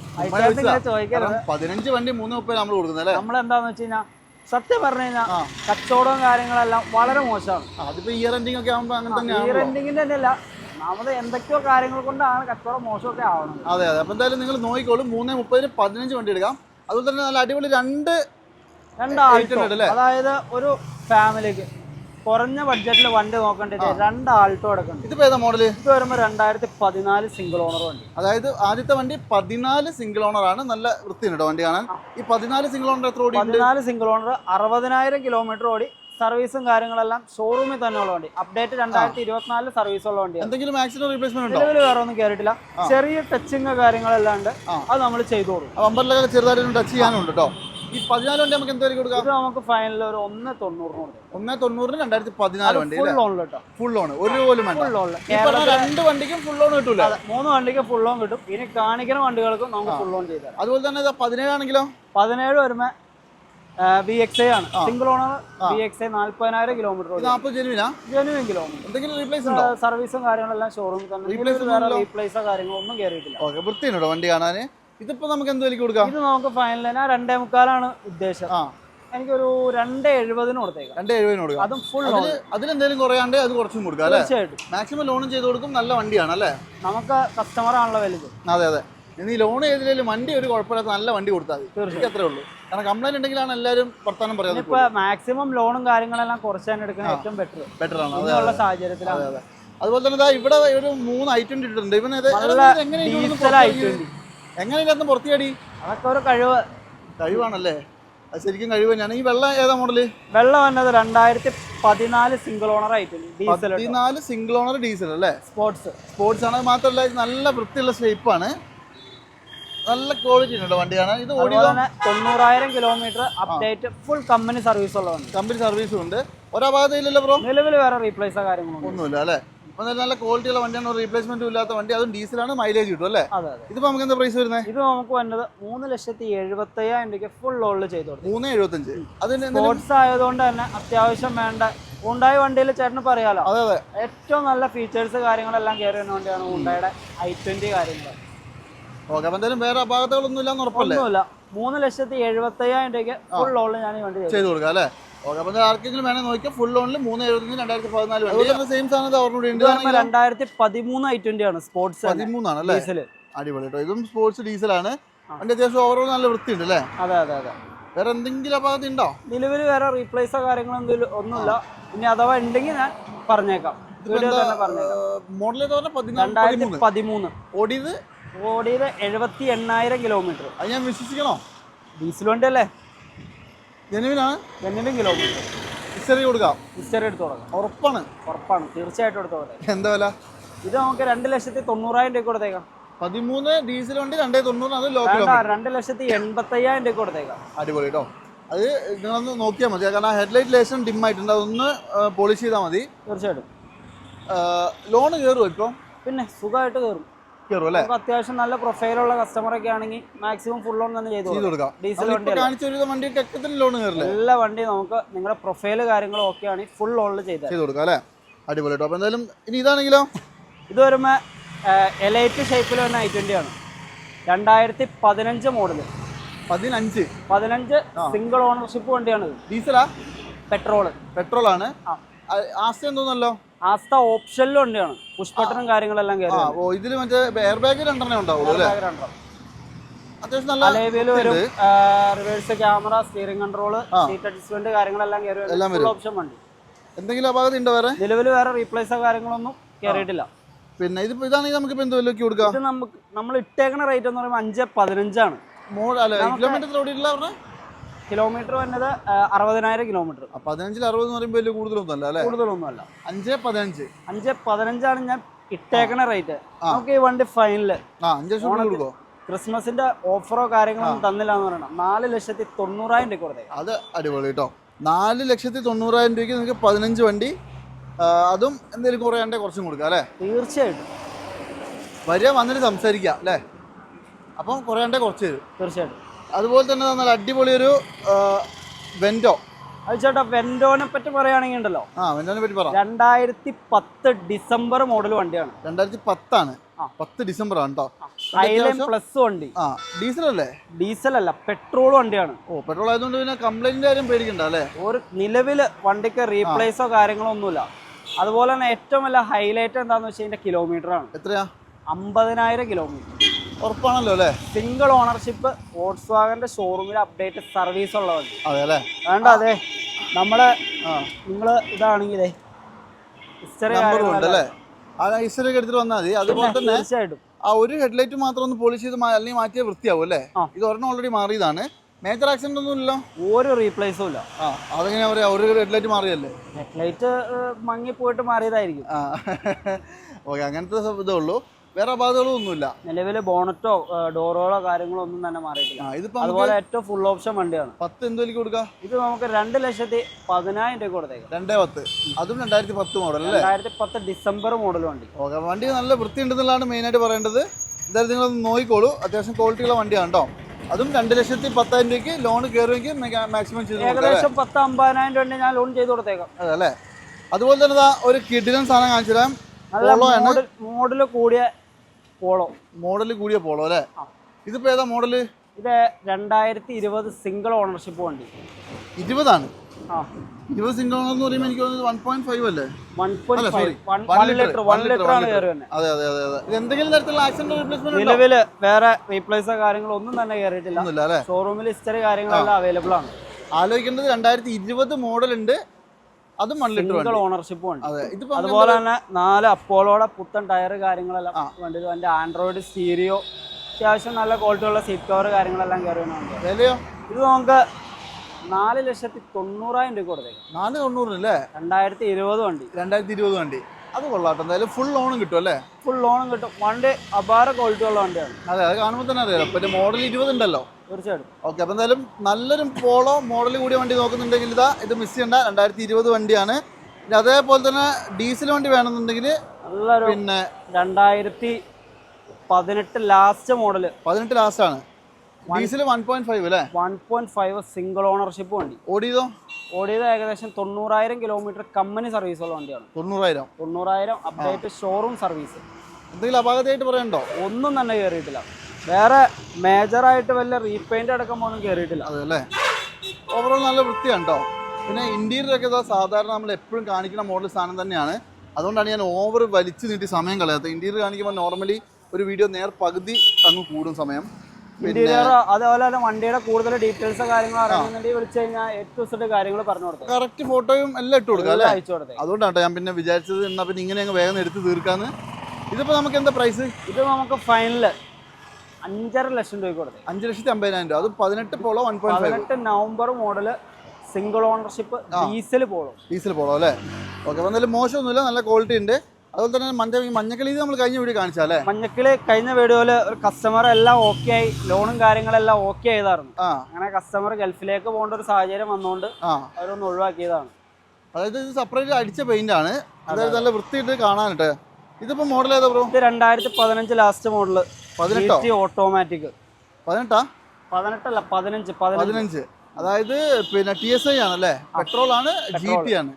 S2: കാരണം പതിനഞ്ച് വണ്ടി മൂന്ന് മുപ്പത് നമ്മൾ കൊടുക്കുന്നത് അല്ലേ?
S1: നമ്മൾ എന്താന്ന് വെച്ച് കഴിഞ്ഞാൽ സത്യം പറഞ്ഞു കഴിഞ്ഞാൽ. കച്ചവടവും കാര്യങ്ങളെല്ലാം വളരെ മോശമാണ്.
S2: അതിപ്പോ ഇയർ ഒക്കെ ആകുമ്പോൾ അങ്ങനെ തന്നെ
S1: ഇയർ തന്നെ അല്ല ഒന്നാമത് എന്തൊക്കെയോ കാര്യങ്ങൾ കൊണ്ടാണ് കച്ചവടം മോശമൊക്കെ ആവുന്നത്.
S2: അതെ അതെ. അപ്പോൾ എന്തായാലും നിങ്ങൾ നോക്കിക്കോളും മൂന്ന് മുപ്പതിന് പതിനഞ്ച് വണ്ടി എടുക്കാം. അതുപോലെ തന്നെ നല്ല അടിപൊളി രണ്ട്
S1: രണ്ട്
S2: Eight അല്ലേ?
S1: അതായത് ഒരു ഫാമിലിക്ക് കുറഞ്ഞ ബഡ്ജറ്റിൽ വണ്ടി നോക്കേണ്ടത് രണ്ട് ആൾട്ടോ എടുക്കുന്നുണ്ട്
S2: ഇതിപ്പോ ഏതാ മോഡൽ
S1: ഇത് വരുമ്പോൾ രണ്ടായിരത്തി പതിനാല് സിംഗിൾ ഓണർ വണ്ടി.
S2: അതായത് ആദ്യത്തെ വണ്ടി പതിനാല് സിംഗിൾ ഓണർ ആണ്. നല്ല വൃത്തിയുണ്ട് വണ്ടി കാണാൻ. ഈ പതിനാല് സിംഗിൾ ഓണർ എത്ര ഓടി
S1: പതിനാല് സിംഗിൾ ഓണർ അറുപതിനായിരം കിലോമീറ്റർ ഓടി. സർവീസും കാര്യങ്ങളെല്ലാം ഷോറൂമിൽ തന്നെ ഉള്ള വണ്ടി. അപ്ഡേറ്റ് രണ്ടായിരത്തി ഇരുപത്തിനാലിൽ സർവീസ് ഉള്ള വണ്ടി
S2: എന്തെങ്കിലും ആക്സിഡന്റ് റീപ്ലേസ്മെന്റ് ഉണ്ടോ?
S1: നിലവിൽ വേറെ ഒന്നും കയറിയിട്ടില്ല ചെറിയ ടച്ചിങ് കാര്യങ്ങളെല്ലാം ഉണ്ട്. അത് നമ്മൾ ചെയ്തു കൊടുക്കും
S2: ബമ്പറിലൊക്കെ ചെറുതായിട്ട് ടച്ച് ചെയ്യാനുണ്ട് കേട്ടോ. ഈ പതിനാല് വണ്ടി നമുക്ക് എന്തോ കൊടുക്കാം?
S1: ഇത് നമുക്ക് ഫൈനൽ ഒരു ഒന്ന് തൊണ്ണൂറിന് ഒന്ന്
S2: ഒന്നേ തൊണ്ണൂറിന് രണ്ടായിരത്തി പതിനാല് വണ്ടി
S1: ഫുൾ കേട്ടോ.
S2: ഫുൾ ലോൺ ഒരു പോലും വേണ്ട.
S1: ഫുൾ
S2: രണ്ട് വണ്ടിക്കും ഫുൾ ലോൺ കിട്ടൂല.
S1: മൂന്ന് വണ്ടിക്ക് ഫുൾ ലോൺ കിട്ടും. ഇനി കാണിക്കുന്ന വണ്ടികൾക്കും നമുക്ക് ഫുൾ ലോൺ ചെയ്താൽ
S2: അതുപോലെ തന്നെ പതിനേഴ് ആണെങ്കിലോ?
S1: പതിനേഴ് വരുമ്പോ ബി എക്സ് ഐ ആണ്. Single owner B X I നാല്പതിനായിരം കിലോമീറ്റർ
S2: എന്തെങ്കിലും റീപ്ലേസ് ഉണ്ടോ?
S1: സർവീസും കാര്യങ്ങളെല്ലാം ഷോറൂമിൽ തന്നെ? റീപ്ലേസോ കാര്യങ്ങളോ ഒന്നും കയറിയിട്ടില്ല
S2: വൃത്തിയുണ്ടോ വണ്ടി കാണാൻ ഇതിപ്പോ നമുക്ക് എന്ത് വിലക്ക് കൊടുക്കാം?
S1: ഇത് നമുക്ക് ഫൈനൽ ഞാൻ രണ്ടേ മുക്കാലാണ് ഉദ്ദേശം.
S2: ആ.
S1: എനിക്കൊരു രണ്ട് എഴുപതിന് കൊടുത്തേക്കാം.
S2: രണ്ട് എഴുപതിന് കൊടുക്കാം.
S1: അതും ഫുൾ
S2: അതിലെന്തെങ്കിലും കുറയാണ്ട് അത് കുറച്ചും കൊടുക്കാം അല്ലേ?
S1: തീർച്ചയായിട്ടും.
S2: മാക്സിമം ലോണും ചെയ്ത് കൊടുക്കും നല്ല വണ്ടിയാണ് അല്ലേ?
S1: നമുക്ക് കസ്റ്റമർ ആണല്ലോ വലുത്.
S2: അതെ അതെ. ഇനി ലോൺ ചെയ്തില്ലെങ്കിലും വണ്ടി ഒരു കുഴപ്പമില്ലാത്ത നല്ല വണ്ടി കൊടുത്താൽ മതി. അത്രേ ഉള്ളൂ. കാരണം കംപ്ലൈന്റ് ഉണ്ടെങ്കിലാണ് എല്ലാവരും വർത്താനം പറയുന്നത്
S1: ഇപ്പൊ മാക്സിമം ലോണും കാര്യങ്ങളെല്ലാം കുറച്ച് തന്നെ എടുക്കുന്നത് ഏറ്റവും ബെറ്റർ
S2: ബെറ്റർ ആണ്. അതെ
S1: സാഹചര്യത്തിലാണ്.
S2: അതുപോലെ തന്നെ ഇവിടെ ഒരു മൂന്ന് ഐ ട്വന്റി ഇട്ടിട്ടുണ്ട്. ഇവനെ എങ്ങനെ
S1: നല്ല
S2: ഇത് എങ്ങനെ ഇതിനകത്ത് പുറത്തിയാടി?
S1: അതൊക്കെ ഒരു കഴിവ്.
S2: കഴിവാണല്ലേ? അത് ശരിക്കും കഴിവ് ഞാൻ ഈ വെള്ളം ഏതാ മോഡൽ?
S1: വെള്ളം വന്നത് രണ്ടായിരത്തി പതിനാല് സിംഗിൾ ഓണർ ആയിട്ടുണ്ട് ഡീസൽ
S2: പതിനാല് സിംഗിൾ ഓണർ ഡീസൽ അല്ലേ?
S1: സ്പോർട്സ്
S2: സ്പോർട്സ് ആണ്. മാത്രമല്ല നല്ല വൃത്തിയുള്ള ഷേപ്പാണ് നല്ല ക്വാളിറ്റി ഉണ്ട് വണ്ടിയാണ്. ഇത്
S1: ഓടി തൊണ്ണൂറായിരം kilometre update full company service ഉള്ളതാണ്
S2: കമ്പനി സർവീസും ഉണ്ട്. ഒരപാകതയില്ലല്ലോ ബ്രോ
S1: നിലവിൽ വേറെ റീപ്ലേസോ കാര്യങ്ങളൊന്നും
S2: ഒന്നുമില്ല അല്ലേ? നല്ല നല്ല ക്വാളിറ്റി ഉള്ള വണ്ടിയാണ്. റീപ്ലേസ്മെന്റും ഇല്ലാത്ത വണ്ടി. അതും ഡീസലാണ് മൈലേജ് കിട്ടും അല്ലേ?
S1: അതെ അതെ.
S2: ഇതിപ്പോ നമുക്ക് എന്താ പ്രൈസ് വരുന്നത്
S1: ഇത് നമുക്ക് വന്നത് മൂന്ന് ലക്ഷത്തി എഴുപത്തി അയ്യായിരം രൂപയ്ക്ക് ഫുൾ ലോണിൽ ചെയ്തു കൊടുത്തു.
S2: മൂന്ന് എഴുപത്തഞ്ച്. അതിന്
S1: സ്പോർട്സ് ആയതുകൊണ്ട് തന്നെ അത്യാവശ്യം വേണ്ട. ഉണ്ടായ വണ്ടിയിൽ ചേട്ടന് പറയാലോ?
S2: അതെ അതെ.
S1: ഏറ്റവും നല്ല ഫീച്ചേഴ്സ് കാര്യങ്ങളെല്ലാം കയറി വരുന്ന വണ്ടിയാണ് ഉണ്ടായുടെ ഐ ട്വന്റി കാര്യങ്ങൾ
S2: ഓക്കെ അപ്പൊ എന്തായാലും വേറെ അപാകതകളൊന്നും ഉറപ്പല്ലേ?
S1: മൂന്ന് ലക്ഷത്തി എഴുപത്തി അയ്യായിരം രൂപയ്ക്ക് ഫുൾ ലോണിൽ ഞാൻ ഈ വണ്ടി ചെയ്തു
S2: കൊടുക്കാം അല്ലേ? ഓക്കെ അപ്പൊ ആർക്കെങ്കിലും വേണേ നോക്കിയാൽ ഫുൾ ലോണിൽ മൂന്ന് എഴുപത്തഞ്ച് രണ്ടായിരത്തി പതിനാല് സെയിം സാധനം
S1: രണ്ടായിരത്തി പതിമൂന്ന് ഐ ട്വന്റി ആണ് സ്പോർട്സ്
S2: പതിമൂന്നാണ് അല്ലേ?
S1: ഡീസൽ
S2: അടിപൊളി കേട്ടോ ഇതും സ്പോർട്സ് ഡീസലാണ് അതിന്റെ അത്യാവശ്യം ഓവറോൾ നല്ല വൃത്തിയുണ്ട് അല്ലേ?
S1: അതെ അതെ അതെ.
S2: വേറെ എന്തെങ്കിലും അപകടം ഉണ്ടോ?
S1: നിലവിൽ വേറെ റീപ്ലേസോ കാര്യങ്ങളോ എന്തെങ്കിലും ഒന്നുമില്ല. ഇനി അഥവാ ഉണ്ടെങ്കിൽ ഞാൻ പറഞ്ഞേക്കാം. വീഡിയോ തന്നെ പറഞ്ഞേക്കാം.
S2: മോഡൽ
S1: രണ്ടായിരത്തി
S2: പതിമൂന്ന്. ഓടിയത്?
S1: ഓടിയത് എഴുപത്തി എണ്ണായിരം കിലോമീറ്റർ
S2: അത് ഞാൻ വിശ്വസിക്കണോ?
S1: ഡീസൽ വണ്ടി അല്ലേ
S2: ജനുവിനാണ്
S1: എണ്ണിലും കിലോമീറ്റർ.
S2: ഹിസ്റ്ററി കൊടുക്കാം.
S1: ഹിസ്റ്ററി എടുത്ത് തുടങ്ങാം
S2: ഉറപ്പാണ്.
S1: ഉറപ്പാണ്. തീർച്ചയായിട്ടും എടുത്ത് തുടങ്ങാം
S2: എന്താ വില?
S1: ഇത് നമുക്ക് രണ്ട് ലക്ഷത്തി തൊണ്ണൂറായിരം രൂപ കൊടുത്തേക്കാം.
S2: പതിമൂന്ന് ഡീസൽ വണ്ടി രണ്ടേ തൊണ്ണൂറ് അത് ലോ
S1: വേണ്ട
S2: കിലോമീറ്റർ
S1: രണ്ട് ലക്ഷത്തി എൺപത്തയ്യായിരം രൂപ കൊടുത്തേക്കാം.
S2: അടിപൊളി കേട്ടോ അത് നിങ്ങളൊന്ന് നോക്കിയാൽ മതി. കാരണം ഹെഡ്ലൈറ്റ് ലേശം ഡിം ആയിട്ടുണ്ട്. അതൊന്ന് പോളിഷ് ചെയ്താൽ മതി.
S1: തീർച്ചയായിട്ടും.
S2: ലോൺ കയറുമോ ഇപ്പം?
S1: പിന്നെ സുഖമായിട്ട് കയറും
S2: കയറും അല്ലേ?
S1: അത്യാവശ്യം നല്ല പ്രൊഫൈലുള്ള കസ്റ്റമറൊക്കെ ആണെങ്കിൽ മാക്സിമം ഫുൾ ലോൺ തന്നെ ചെയ്തു
S2: ചെയ്ത്
S1: കൊടുക്കാം. ഡീസൽ
S2: വണ്ടി ലോൺ
S1: എല്ലാ വണ്ടിയും നമുക്ക് നിങ്ങളുടെ പ്രൊഫൈൽ കാര്യങ്ങളും ഒക്കെ ആണെങ്കിൽ ഫുൾ ലോണിൽ ചെയ്താൽ
S2: ചെയ്ത് കൊടുക്കാം അല്ലേ? അടിപൊളി അപ്പോൾ എന്തായാലും ഇനി ഇതാണെങ്കിലോ?
S1: ഇത് വരുമ്പോൾ എലൈറ്റ് ഷേപ്പിൽ തന്നെ ഐ ട്വന്റി ആണ്. രണ്ടായിരത്തി പതിനഞ്ച്. മോഡൽ
S2: പതിനഞ്ച്
S1: പതിനഞ്ച് സിംഗിൾ ഓണർഷിപ്പ് വണ്ടിയാണ്
S2: ഡീസലാ
S1: പെട്രോൾ
S2: പെട്രോൾ ആണ്. ആസ്തി തോന്നല്ലോ
S1: ആസ്ത ഓപ്ഷനിലും വണ്ടിയാണ് പുഷ്പട്ടനും കാര്യങ്ങളെല്ലാം കയറി
S2: ഓ ഇതിൽ മറ്റേ എയർ ബാഗ് രണ്ടെണ്ണേ ഉണ്ടാവുള്ളൂ അല്ലേ? അത്യാവശ്യം നല്ല
S1: അലേവിയിൽ വരും reverse camera steering control seat adjustment കാര്യങ്ങളെല്ലാം കയറി ഓപ്ഷൻ വണ്ടി.
S2: എന്തെങ്കിലും അപാകത ഉണ്ടോ വേറെ?
S1: നിലവിൽ വേറെ റീപ്ലേസോ കാര്യങ്ങളൊന്നും കയറിയിട്ടില്ല.
S2: പിന്നെ ഇതാണെങ്കിൽ നമുക്ക് ഇപ്പൊ കൊടുക്കാം?
S1: ഇത് നമുക്ക് നമ്മൾ ഇട്ടേക്കണ റേറ്റ് എന്ന് പറയുമ്പോൾ അഞ്ച് പതിനഞ്ചാണ്.
S2: കിലോമീറ്റർ ഓടിയിട്ടില്ല
S1: കിലോമീറ്റർ വന്നത് അറുപതിനായിരം കിലോമീറ്റർ.
S2: പതിനഞ്ചിൽ അറുപത് എന്ന് പറയുമ്പോൾ വലിയ കൂടുതലൊന്നും അല്ല? അല്ലേ
S1: കൂടുതലൊന്നുമല്ല.
S2: അഞ്ച് പതിനഞ്ച്.
S1: അഞ്ച് പതിനഞ്ചാണ് ഞാൻ ഇട്ടേക്കണ റേറ്റ്. നമുക്ക് ഈ വണ്ടി
S2: ഫൈനൽ
S1: ക്രിസ്മസിന്റെ ഓഫറോ കാര്യങ്ങളൊന്നും തന്നില്ല എന്ന് പറയണം. നാല് ലക്ഷത്തി തൊണ്ണൂറായിരം രൂപ കൊടുത്തേ
S2: അത് അടിപൊളി കേട്ടോ. നാല് ലക്ഷത്തി തൊണ്ണൂറായിരം രൂപയ്ക്ക് നിങ്ങൾക്ക് പതിനഞ്ച് വണ്ടി അതും എന്തെങ്കിലും കുറയാണ്ടേ കുറച്ചും കൊടുക്കാം അല്ലേ?
S1: തീർച്ചയായിട്ടും.
S2: വരിക വന്നിട്ട് സംസാരിക്കാം അല്ലേ? അപ്പം കുറയാണ്ടേ കുറച്ച് തരും.
S1: തീർച്ചയായിട്ടും.
S2: അതുപോലെ തന്നെ നല്ല അടിപൊളി ഒരു വെൻഡോ
S1: അത് ചേട്ടാ വെൻഡോനെ പറ്റി പറയുകയാണെങ്കിൽ ഉണ്ടല്ലോ.
S2: ആ വെൻഡോനെ പറ്റി പറ.
S1: രണ്ടായിരത്തി പത്ത് ഡിസംബർ മോഡൽ വണ്ടിയാണ്.
S2: രണ്ടായിരത്തി പത്താണ്. പത്ത് ഡിസംബർ ആണ് കേട്ടോ
S1: പ്ലസ് വണ്ടി.
S2: ആ ഡീസൽ അല്ലേ
S1: ഡീസൽ അല്ല പെട്രോൾ വണ്ടിയാണ്.
S2: ഓ പെട്രോൾ ആയതുകൊണ്ട് പിന്നെ കംപ്ലൈന്റ് കാര്യം പേടിക്കണ്ട അല്ലേ?
S1: ഒരു നിലവിൽ വണ്ടിക്ക് റീപ്ലേസോ കാര്യങ്ങളോ ഒന്നുമില്ല. അതുപോലെ തന്നെ ഏറ്റവും വലിയ ഹൈലൈറ്റ് എന്താണെന്ന് വെച്ചാൽ ഇതിന്റെ കിലോമീറ്റർ ആണ്.
S2: എത്രയാ?
S1: അമ്പതിനായിരം കിലോമീറ്റർ
S2: ഉറപ്പാണല്ലോ അല്ലേ?
S1: സിംഗിൾ ഓണർഷിപ്പ് വോക്സ് വാഗന്റെ ഷോറൂമിൽ അപ്ഡേറ്റ് സർവീസ് ഉള്ള വണ്ടി
S2: അതെ അല്ലേ?
S1: വേണ്ട അതെ. നമ്മളെ
S2: നിങ്ങൾ
S1: നിങ്ങൾ ഇതാണെങ്കിലേ ഹിസ്റ്ററി
S2: നമ്പർ ഉണ്ട് ആ ഹിസ്റ്ററി ഒക്കെ എടുത്തിട്ട് വന്നാൽ മതി. അതുപോലെ തന്നെ
S1: തീർച്ചയായിട്ടും.
S2: ആ ഒരു ഹെഡ്ലൈറ്റ് മാത്രം ഒന്ന് പോളിഷ് ചെയ്ത് അല്ലെങ്കിൽ മാറ്റിയാൽ വൃത്തിയാവും അല്ലേ? ഇത് ഒരെണ്ണം ഓൾറെഡി മാറിയതാണ്. മേജർ ആക്സിഡന്റ് ഒന്നും ഇല്ലല്ലോ
S1: ഒരു റീപ്ലേസും ഇല്ല.
S2: ആ അതെങ്ങനെയാ പറയാ? ഒരു ഹെഡ്ലൈറ്റ് മാറിയല്ലേ?
S1: ഹെഡ്ലൈറ്റ് മങ്ങി പോയിട്ട് മാറിയതായിരിക്കും.
S2: ആ. ഓക്കെ അങ്ങനത്തെ ഇതേ ഉള്ളൂ. വേറെ അപാധകളും ഒന്നുമില്ല
S1: നിലവിൽ ബോണറ്റോ ഡോറുകളോ കാര്യങ്ങളോ ഒന്നും തന്നെ മാറിയിട്ടില്ല.
S2: ഇതിപ്പോ
S1: അതുപോലെ ഏറ്റവും ഫുൾ ഓപ്ഷൻ വണ്ടിയാണ്.
S2: പത്ത് എന്ത് വിലക്ക് കൊടുക്കാം?
S1: ഇത് നമുക്ക് രണ്ട് ലക്ഷത്തി പതിനായിരം രൂപ കൊടുത്തേക്കാം.
S2: രണ്ടേ പത്ത്. അതും രണ്ടായിരത്തി പത്ത് മോഡൽ അല്ലേ?
S1: രണ്ടായിരത്തി പത്ത് ഡിസംബർ മോഡൽ വണ്ടി.
S2: ഓക്കെ വണ്ടി നല്ല വൃത്തി ഉണ്ടെന്നുള്ളതാണ് മെയിൻ ആയിട്ട് പറയേണ്ടത്. എന്തായാലും നിങ്ങളൊന്ന് നോക്കിക്കോളൂ. അത്യാവശ്യം ക്വാളിറ്റിയുള്ള വണ്ടിയാണ് കേട്ടോ. അതും രണ്ട് ലക്ഷത്തി പത്തായിരം രൂപയ്ക്ക് ലോൺ കയറുമെങ്കിൽ മാക്സിമം ചെയ്ത്
S1: ഏകദേശം പത്ത് അമ്പതിനായിരം രൂപ ഞാൻ ലോൺ ചെയ്ത് കൊടുത്തേക്കാം.
S2: അതെ അല്ലേ? അതുപോലെ തന്നെ ഒരു കിഡിലും സാധനം കാണിച്ചു തരാം
S1: മോഡൽ കൂടിയ പോളോ.
S2: മോഡൽ കൂടിയ പോളോ അല്ലേ. ഇതിപ്പോ ഏതാ മോഡൽ?
S1: ഇത് രണ്ടായിരത്തി ഇരുപത് സിംഗിൾ ഓണർഷിപ്പ് വണ്ടി.
S2: ഇരുപതാണ്. ഇരുപത് സിംഗിൾ ഓണർ എന്ന് പറയുമ്പോൾ എനിക്ക് തോന്നുന്നത് വൺ പോയിന്റ് ഫൈവ് അല്ലേ? അതെ അതെ അതെ അതെ. എന്തെങ്കിലും തരത്തിലുള്ള ആക്സിഡന്റ് റീപ്ലേസ്മെന്റ്
S1: നിലവിൽ വേറെ റീപ്ലേസോ കാര്യങ്ങളോ ഒന്നും തന്നെ കയറിയിട്ടില്ല. ഷോറൂമിൽ ഹിസ്റ്ററി കാര്യങ്ങളെല്ലാം അവൈലബിൾ ആണ്.
S2: ആലോചിക്കേണ്ടത് രണ്ടായിരത്തി ഇരുപത് മോഡൽ ഉണ്ട്. അതും വൺ ലിറ്റർ
S1: സിംഗിൾ ഓണർഷിപ്പ്
S2: ഇതിപ്പോ
S1: അതുപോലെ തന്നെ നാല് അപ്പോളോടെ പുത്തൻ ടയർ കാര്യങ്ങളെല്ലാം. വണ്ടി. അതിന്റെ ആൻഡ്രോയിഡ് സ്റ്റീരിയോ അത്യാവശ്യം നല്ല ക്വാളിറ്റി ഉള്ള സീറ്റ് കവർ കാര്യങ്ങളെല്ലാം കയറി
S2: വിലയോ?
S1: ഇത് നമുക്ക് നാല് ലക്ഷത്തി തൊണ്ണൂറായിരം രൂപ കൊടുത്തേക്കാം.
S2: നാല് തൊണ്ണൂറിന് അല്ലേ
S1: രണ്ടായിരത്തി ഇരുപത് വണ്ടി.
S2: രണ്ടായിരത്തി ഇരുപത് വണ്ടി. അത് കൊള്ളാട്ടോ. എന്തായാലും ഫുൾ ലോണും കിട്ടും അല്ലേ?
S1: ഫുൾ ലോണും കിട്ടും. വണ്ടി അപാര ക്വാളിറ്റി ഉള്ള വണ്ടിയാണ്.
S2: അതെ അത് കാണുമ്പോൾ തന്നെ അറിയാലോ. പിന്നെ മോഡൽ ഇരുപത് ഉണ്ടല്ലോ.
S1: തീർച്ചയായിട്ടും.
S2: ഓക്കെ അപ്പോൾ എന്തായാലും നല്ലൊരു പോളോ മോഡൽ കൂടിയ വണ്ടി നോക്കുന്നുണ്ടെങ്കിൽ ഇതാ ഇത് മിസ് ചെയ്യണ്ട. രണ്ടായിരത്തി ഇരുപത് വണ്ടിയാണ്. പിന്നെ അതേപോലെ തന്നെ ഡീസൽ വണ്ടി വേണമെന്നുണ്ടെങ്കിൽ പിന്നെ
S1: രണ്ടായിരത്തി പതിനെട്ട് ലാസ്റ്റ് മോഡൽ
S2: പതിനെട്ട് ആണ്. ഡീസൽ വൺ പോയിന്റ് ഫൈവ് അല്ലേ?
S1: One point five single ownership വണ്ടി.
S2: ഓടിയതോ?
S1: ഓടിയത് ഏകദേശം തൊണ്ണൂറായിരം കിലോമീറ്റർ കമ്പനി സർവീസ് ഉള്ള വണ്ടിയാണ്.
S2: തൊണ്ണൂറായിരം.
S1: തൊണ്ണൂറായിരം അപ്ഡേറ്റ് ഷോറൂം സർവീസ്
S2: എന്തെങ്കിലും അപാകതയായിട്ട് പറയണ്ടോ?
S1: ഒന്നും തന്നെ കയറിയിട്ടില്ല വേറെ മേജറായിട്ട് വല്ല റീപെയിന്റ് അടക്കം ഒന്നും കയറിയിട്ടില്ല
S2: അതല്ലേ ഓവറോൾ നല്ല വൃത്തിയുണ്ടോ പിന്നെ ഇന്റീരിയർ ഒക്കെ ഇതാ സാധാരണ നമ്മൾ എപ്പോഴും കാണിക്കുന്ന മോഡൽ സാധനം തന്നെയാണ്. അതുകൊണ്ടാണ് ഞാൻ ഓവർ വലിച്ചു നീട്ടി സമയം കളയാത്തത്. ഇന്റീരിയർ കാണിക്കുമ്പോൾ നോർമലി ഒരു വീഡിയോ നേർ പകുതി അങ്ങ് കൂടും സമയം.
S1: അതേപോലെ തന്നെ വണ്ടിയുടെ കൂടുതൽ ഡീറ്റെയിൽസ് കാര്യങ്ങൾ അറിയണമെന്നുണ്ടെങ്കിൽ വിളിച്ചു കഴിഞ്ഞാൽ എ ടു കാര്യങ്ങൾ പറഞ്ഞു കൊടുക്കും
S2: കറക്റ്റ് ഫോട്ടോയും എല്ലാം ഇട്ട് കൊടുക്കാം അല്ലേ?
S1: അയച്ചു
S2: അതുകൊണ്ടാണ് ഞാൻ പിന്നെ വിചാരിച്ചത് എന്നാ പിന്നെ ഇങ്ങനെ അങ്ങ് വേഗം എടുത്ത് തീർക്കാന്ന്. ഇതിപ്പോ നമുക്ക് എന്താ പ്രൈസ്
S1: ഇത് നമുക്ക് ഫൈനൽ അഞ്ചര ലക്ഷം രൂപ കൊടുത്തു.
S2: അഞ്ച് ലക്ഷത്തി അമ്പതിനായിരം രൂപ. അത് പതിനെട്ട് പോളോ വൺ പോയിന്റ് ഫൈവ്
S1: പതിനെട്ട് November model single ownership diesel Polo
S2: diesel Polo അല്ലേ? ഓക്കെ അപ്പോൾ എന്തായാലും മോശമൊന്നുമില്ല. നല്ല ക്വാളിറ്റി ഉണ്ട്. അതുപോലെ തന്നെ മഞ്ഞ ഈ മഞ്ഞക്കളി നമ്മൾ കഴിഞ്ഞ വീഡിയോ കാണിച്ചാലേ
S1: മഞ്ഞക്കിളി കഴിഞ്ഞ വീഡിയോയിൽ ഒരു കസ്റ്റമർ എല്ലാം ഓക്കെ ആയി. ലോണും കാര്യങ്ങളെല്ലാം ഓക്കെ ആയതായിരുന്നു.
S2: ആ.
S1: അങ്ങനെ കസ്റ്റമർ ഗൾഫിലേക്ക് പോകേണ്ട ഒരു സാഹചര്യം വന്നുകൊണ്ട്
S2: ആ.
S1: അവരൊന്ന് ഒഴിവാക്കിയതാണ്.
S2: അതായത് ഇത് സെപ്പറേറ്റ് അടിച്ച പെയിന്റ് ആണ്. അതായത് നല്ല വൃത്തിയിട്ട് കാണാനിട്ട് ഇതിപ്പോ മോഡൽ ഏതാ ബ്രോ
S1: ഇത് രണ്ടായിരത്തി പതിനഞ്ച് ലാസ്റ്റ് മോഡൽ
S2: പതിനെട്ടോ?
S1: ഓട്ടോമാറ്റിക്
S2: പതിനെട്ടാ?
S1: പതിനെട്ടല്ല പതിനഞ്ച് പതിനഞ്ച്.
S2: അതായത് പിന്നെ ടി എസ് ഐ ആണല്ലേ? പെട്രോൾ ആണ് ജി ടി ആണ്.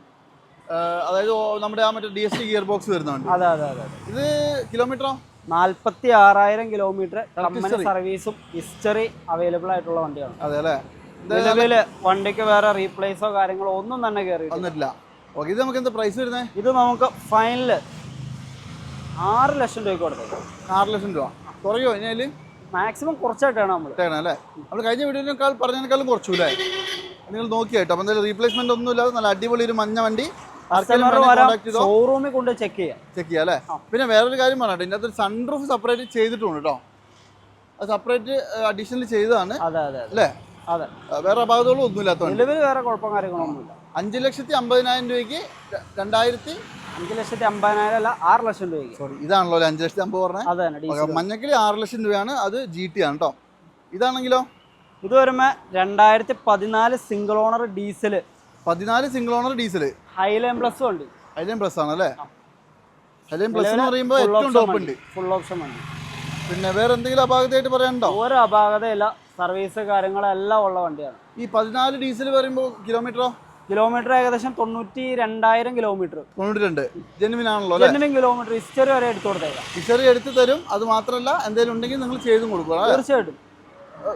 S2: അതായത് നമ്മുടെ ആ മറ്റേ D S T gear box വരുന്നുണ്ട്
S1: അതെ അതെ അതെ
S2: ഇത് കിലോമീറ്ററോ
S1: നാൽപ്പത്തി ആറായിരം കിലോമീറ്റർ കമ്പനി സർവീസും ഹിസ്റ്ററി അവൈലബിൾ ആയിട്ടുള്ള വണ്ടിയാണ്.
S2: അതെ അല്ലേ? ഇത്
S1: നിലവിൽ വണ്ടിക്ക് വേറെ റീപ്ലേസോ കാര്യങ്ങളോ ഒന്നും തന്നെ കയറി
S2: വന്നിട്ടില്ല. ഓക്കെ ഇത് നമുക്ക് എന്താ പ്രൈസ് വരുന്നത്
S1: ഇത് നമുക്ക് ഫൈനൽ ആറ് ലക്ഷം രൂപയ്ക്ക് കൊടുത്തേക്കാം.
S2: ആറ് ലക്ഷം രൂപ. കുറയോ അതിനാല്
S1: മാക്സിമം കുറച്ചായിട്ടാണ് നമ്മൾ
S2: ഇട്ടേക്കണം അല്ലേ? നമ്മൾ കഴിഞ്ഞ വീഡിയോനേക്കാൾ പറഞ്ഞതിനേക്കാളും കുറച്ചു അല്ലേ നിങ്ങൾ നോക്കിയായിട്ടോ അപ്പം എന്തായാലും റീപ്ലേസ്മെന്റ് ഒന്നും ഇല്ലാതെ നല്ല അടിപൊളി ഒരു മഞ്ഞ വണ്ടി.
S1: ഷോറൂമിൽ കൊണ്ട് ചെക്ക് ചെയ്യാം.
S2: ചെക്ക് ചെയ്യാം അല്ലേ? പിന്നെ വേറൊരു കാര്യം പറഞ്ഞിട്ട് ഇതിനകത്ത് അകത്ത് സൺറൂഫ് സെപ്പറേറ്റ് ചെയ്തിട്ടുണ്ട് കേട്ടോ. അത് സെപ്പറേറ്റ് അഡീഷണൽ ചെയ്തതാണ്.
S1: അതെ അതെ
S2: അല്ലേ?
S1: അതെ.
S2: വേറെ അപാകതകളും ഒന്നുമില്ലാത്ത
S1: നിലവിൽ വേറെ കുഴപ്പം കാര്യങ്ങളൊന്നുമില്ല
S2: അഞ്ച് ലക്ഷത്തി അമ്പതിനായിരം രൂപയ്ക്ക് രണ്ടായിരത്തി
S1: അഞ്ച് ലക്ഷത്തി അമ്പതിനായിരം അല്ല ആറ് ലക്ഷം രൂപയ്ക്ക്.
S2: സോറി ഇതാണല്ലോ അഞ്ച് ലക്ഷത്തി അമ്പത് പറഞ്ഞത് മഞ്ഞക്കിളി ആറ് ലക്ഷം രൂപയാണ് അത് ജി ടി ആണ് കേട്ടോ ഇതാണെങ്കിലോ?
S1: ഇത് വരുമ്പോ രണ്ടായിരത്തി പതിനാല് സിംഗിൾ ഓണർ ഡീസൽ.
S2: പതിനാല് single owner diesel.
S1: Highline plus ഉണ്ട്.
S2: ഹൈലൈൻ പ്ലസ് ആണ് അല്ലേ ഹൈലൈൻ പ്ലസ് എന്ന് പറയുമ്പോൾ ഏറ്റവും ടോപ്പ് ഉണ്ട്.
S1: ഫുൾ ഓപ്ഷൻ ഉണ്ട്
S2: പിന്നെ വേറെ എന്തെങ്കിലും അപാകതയായിട്ട് പറയാനുണ്ടോ?
S1: ഒരു അപാകതയില്ല സർവീസ് കാര്യങ്ങളെല്ലാം ഉള്ള വണ്ടിയാണ്.
S2: ഈ പതിനാല് ഡീസൽ പറയുമ്പോൾ കിലോമീറ്ററോ
S1: കിലോമീറ്റർ ഏകദേശം തൊണ്ണൂറ്റി രണ്ടായിരം കിലോമീറ്റർ.
S2: തൊണ്ണൂറ്റി രണ്ട് ജെനുവിൻ ആണല്ലോ
S1: ജെന്യൂൻ കിലോമീറ്റർ ഹിസ്റ്ററി വരെ എടുത്തു കൊടുത്തേക്കാം.
S2: ഹിസ്റ്ററി എടുത്തു തരും. അത് മാത്രമല്ല എന്തെങ്കിലും ഉണ്ടെങ്കിൽ നിങ്ങൾ ചെയ്തും കൊടുക്കുക
S1: തീർച്ചയായിട്ടും.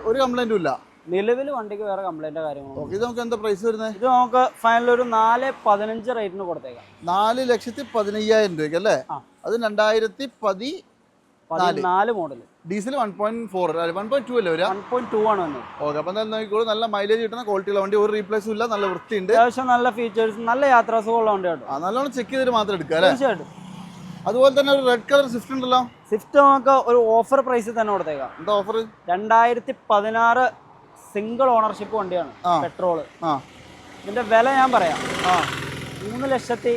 S2: ഒരു കംപ്ലൈന്റും ഇല്ല.
S1: നിലവിൽ വണ്ടിക്ക് വേറെ കംപ്ലൈന്റ്
S2: കാര്യങ്ങളോ ഇത് നമുക്ക് എന്താ പ്രൈസ് വരുന്നത്?
S1: ഇത് നമുക്ക് ഫൈനൽ ഒരു നാല് പതിനഞ്ച് റേറ്റിന് കൊടുത്തേക്കാം.
S2: നാല് ലക്ഷത്തി പതിനയ്യായിരം രൂപയ്ക്ക് അല്ലേ? അത് രണ്ടായിരത്തി പതി
S1: പതിനാല് model
S2: diesel one point four one point two അല്ലേ വരിക?
S1: വൺ പോയിന്റ് ടു ആണ് വന്നത്.
S2: ഓക്കെ അപ്പം എന്തായാലും നോക്കിക്കോളൂ. നല്ല മൈലേജ് കിട്ടുന്ന ക്വാളിറ്റിയുള്ള വണ്ടി. ഒരു റീപ്ലേസും ഇല്ല. നല്ല വൃത്തിയുണ്ട്.
S1: അത്യാവശ്യം നല്ല ഫീച്ചേഴ്സ് നല്ല യാത്രാ സുഖമുള്ള
S2: ആ നല്ലോണം ചെക്ക് ചെയ്തിട്ട് മാത്രം എടുക്കുക അല്ലേ?
S1: തീർച്ചയായിട്ടും.
S2: അതുപോലെ തന്നെ ഒരു റെഡ് കളർ സ്വിഫ്റ്റ് ഉണ്ടല്ലോ.
S1: സ്വിഫ്റ്റ് നമുക്ക് ഒരു ഓഫർ പ്രൈസിൽ തന്നെ കൊടുത്തേക്കാം.
S2: എന്താ ഓഫർ
S1: രണ്ടായിരത്തി പതിനാറ് സിംഗിൾ ഓണർഷിപ്പ് വണ്ടിയാണ്.
S2: പെട്രോൾ
S1: ഇതിന്റെ വില ഞാൻ പറയാം. മൂന്ന് ലക്ഷത്തി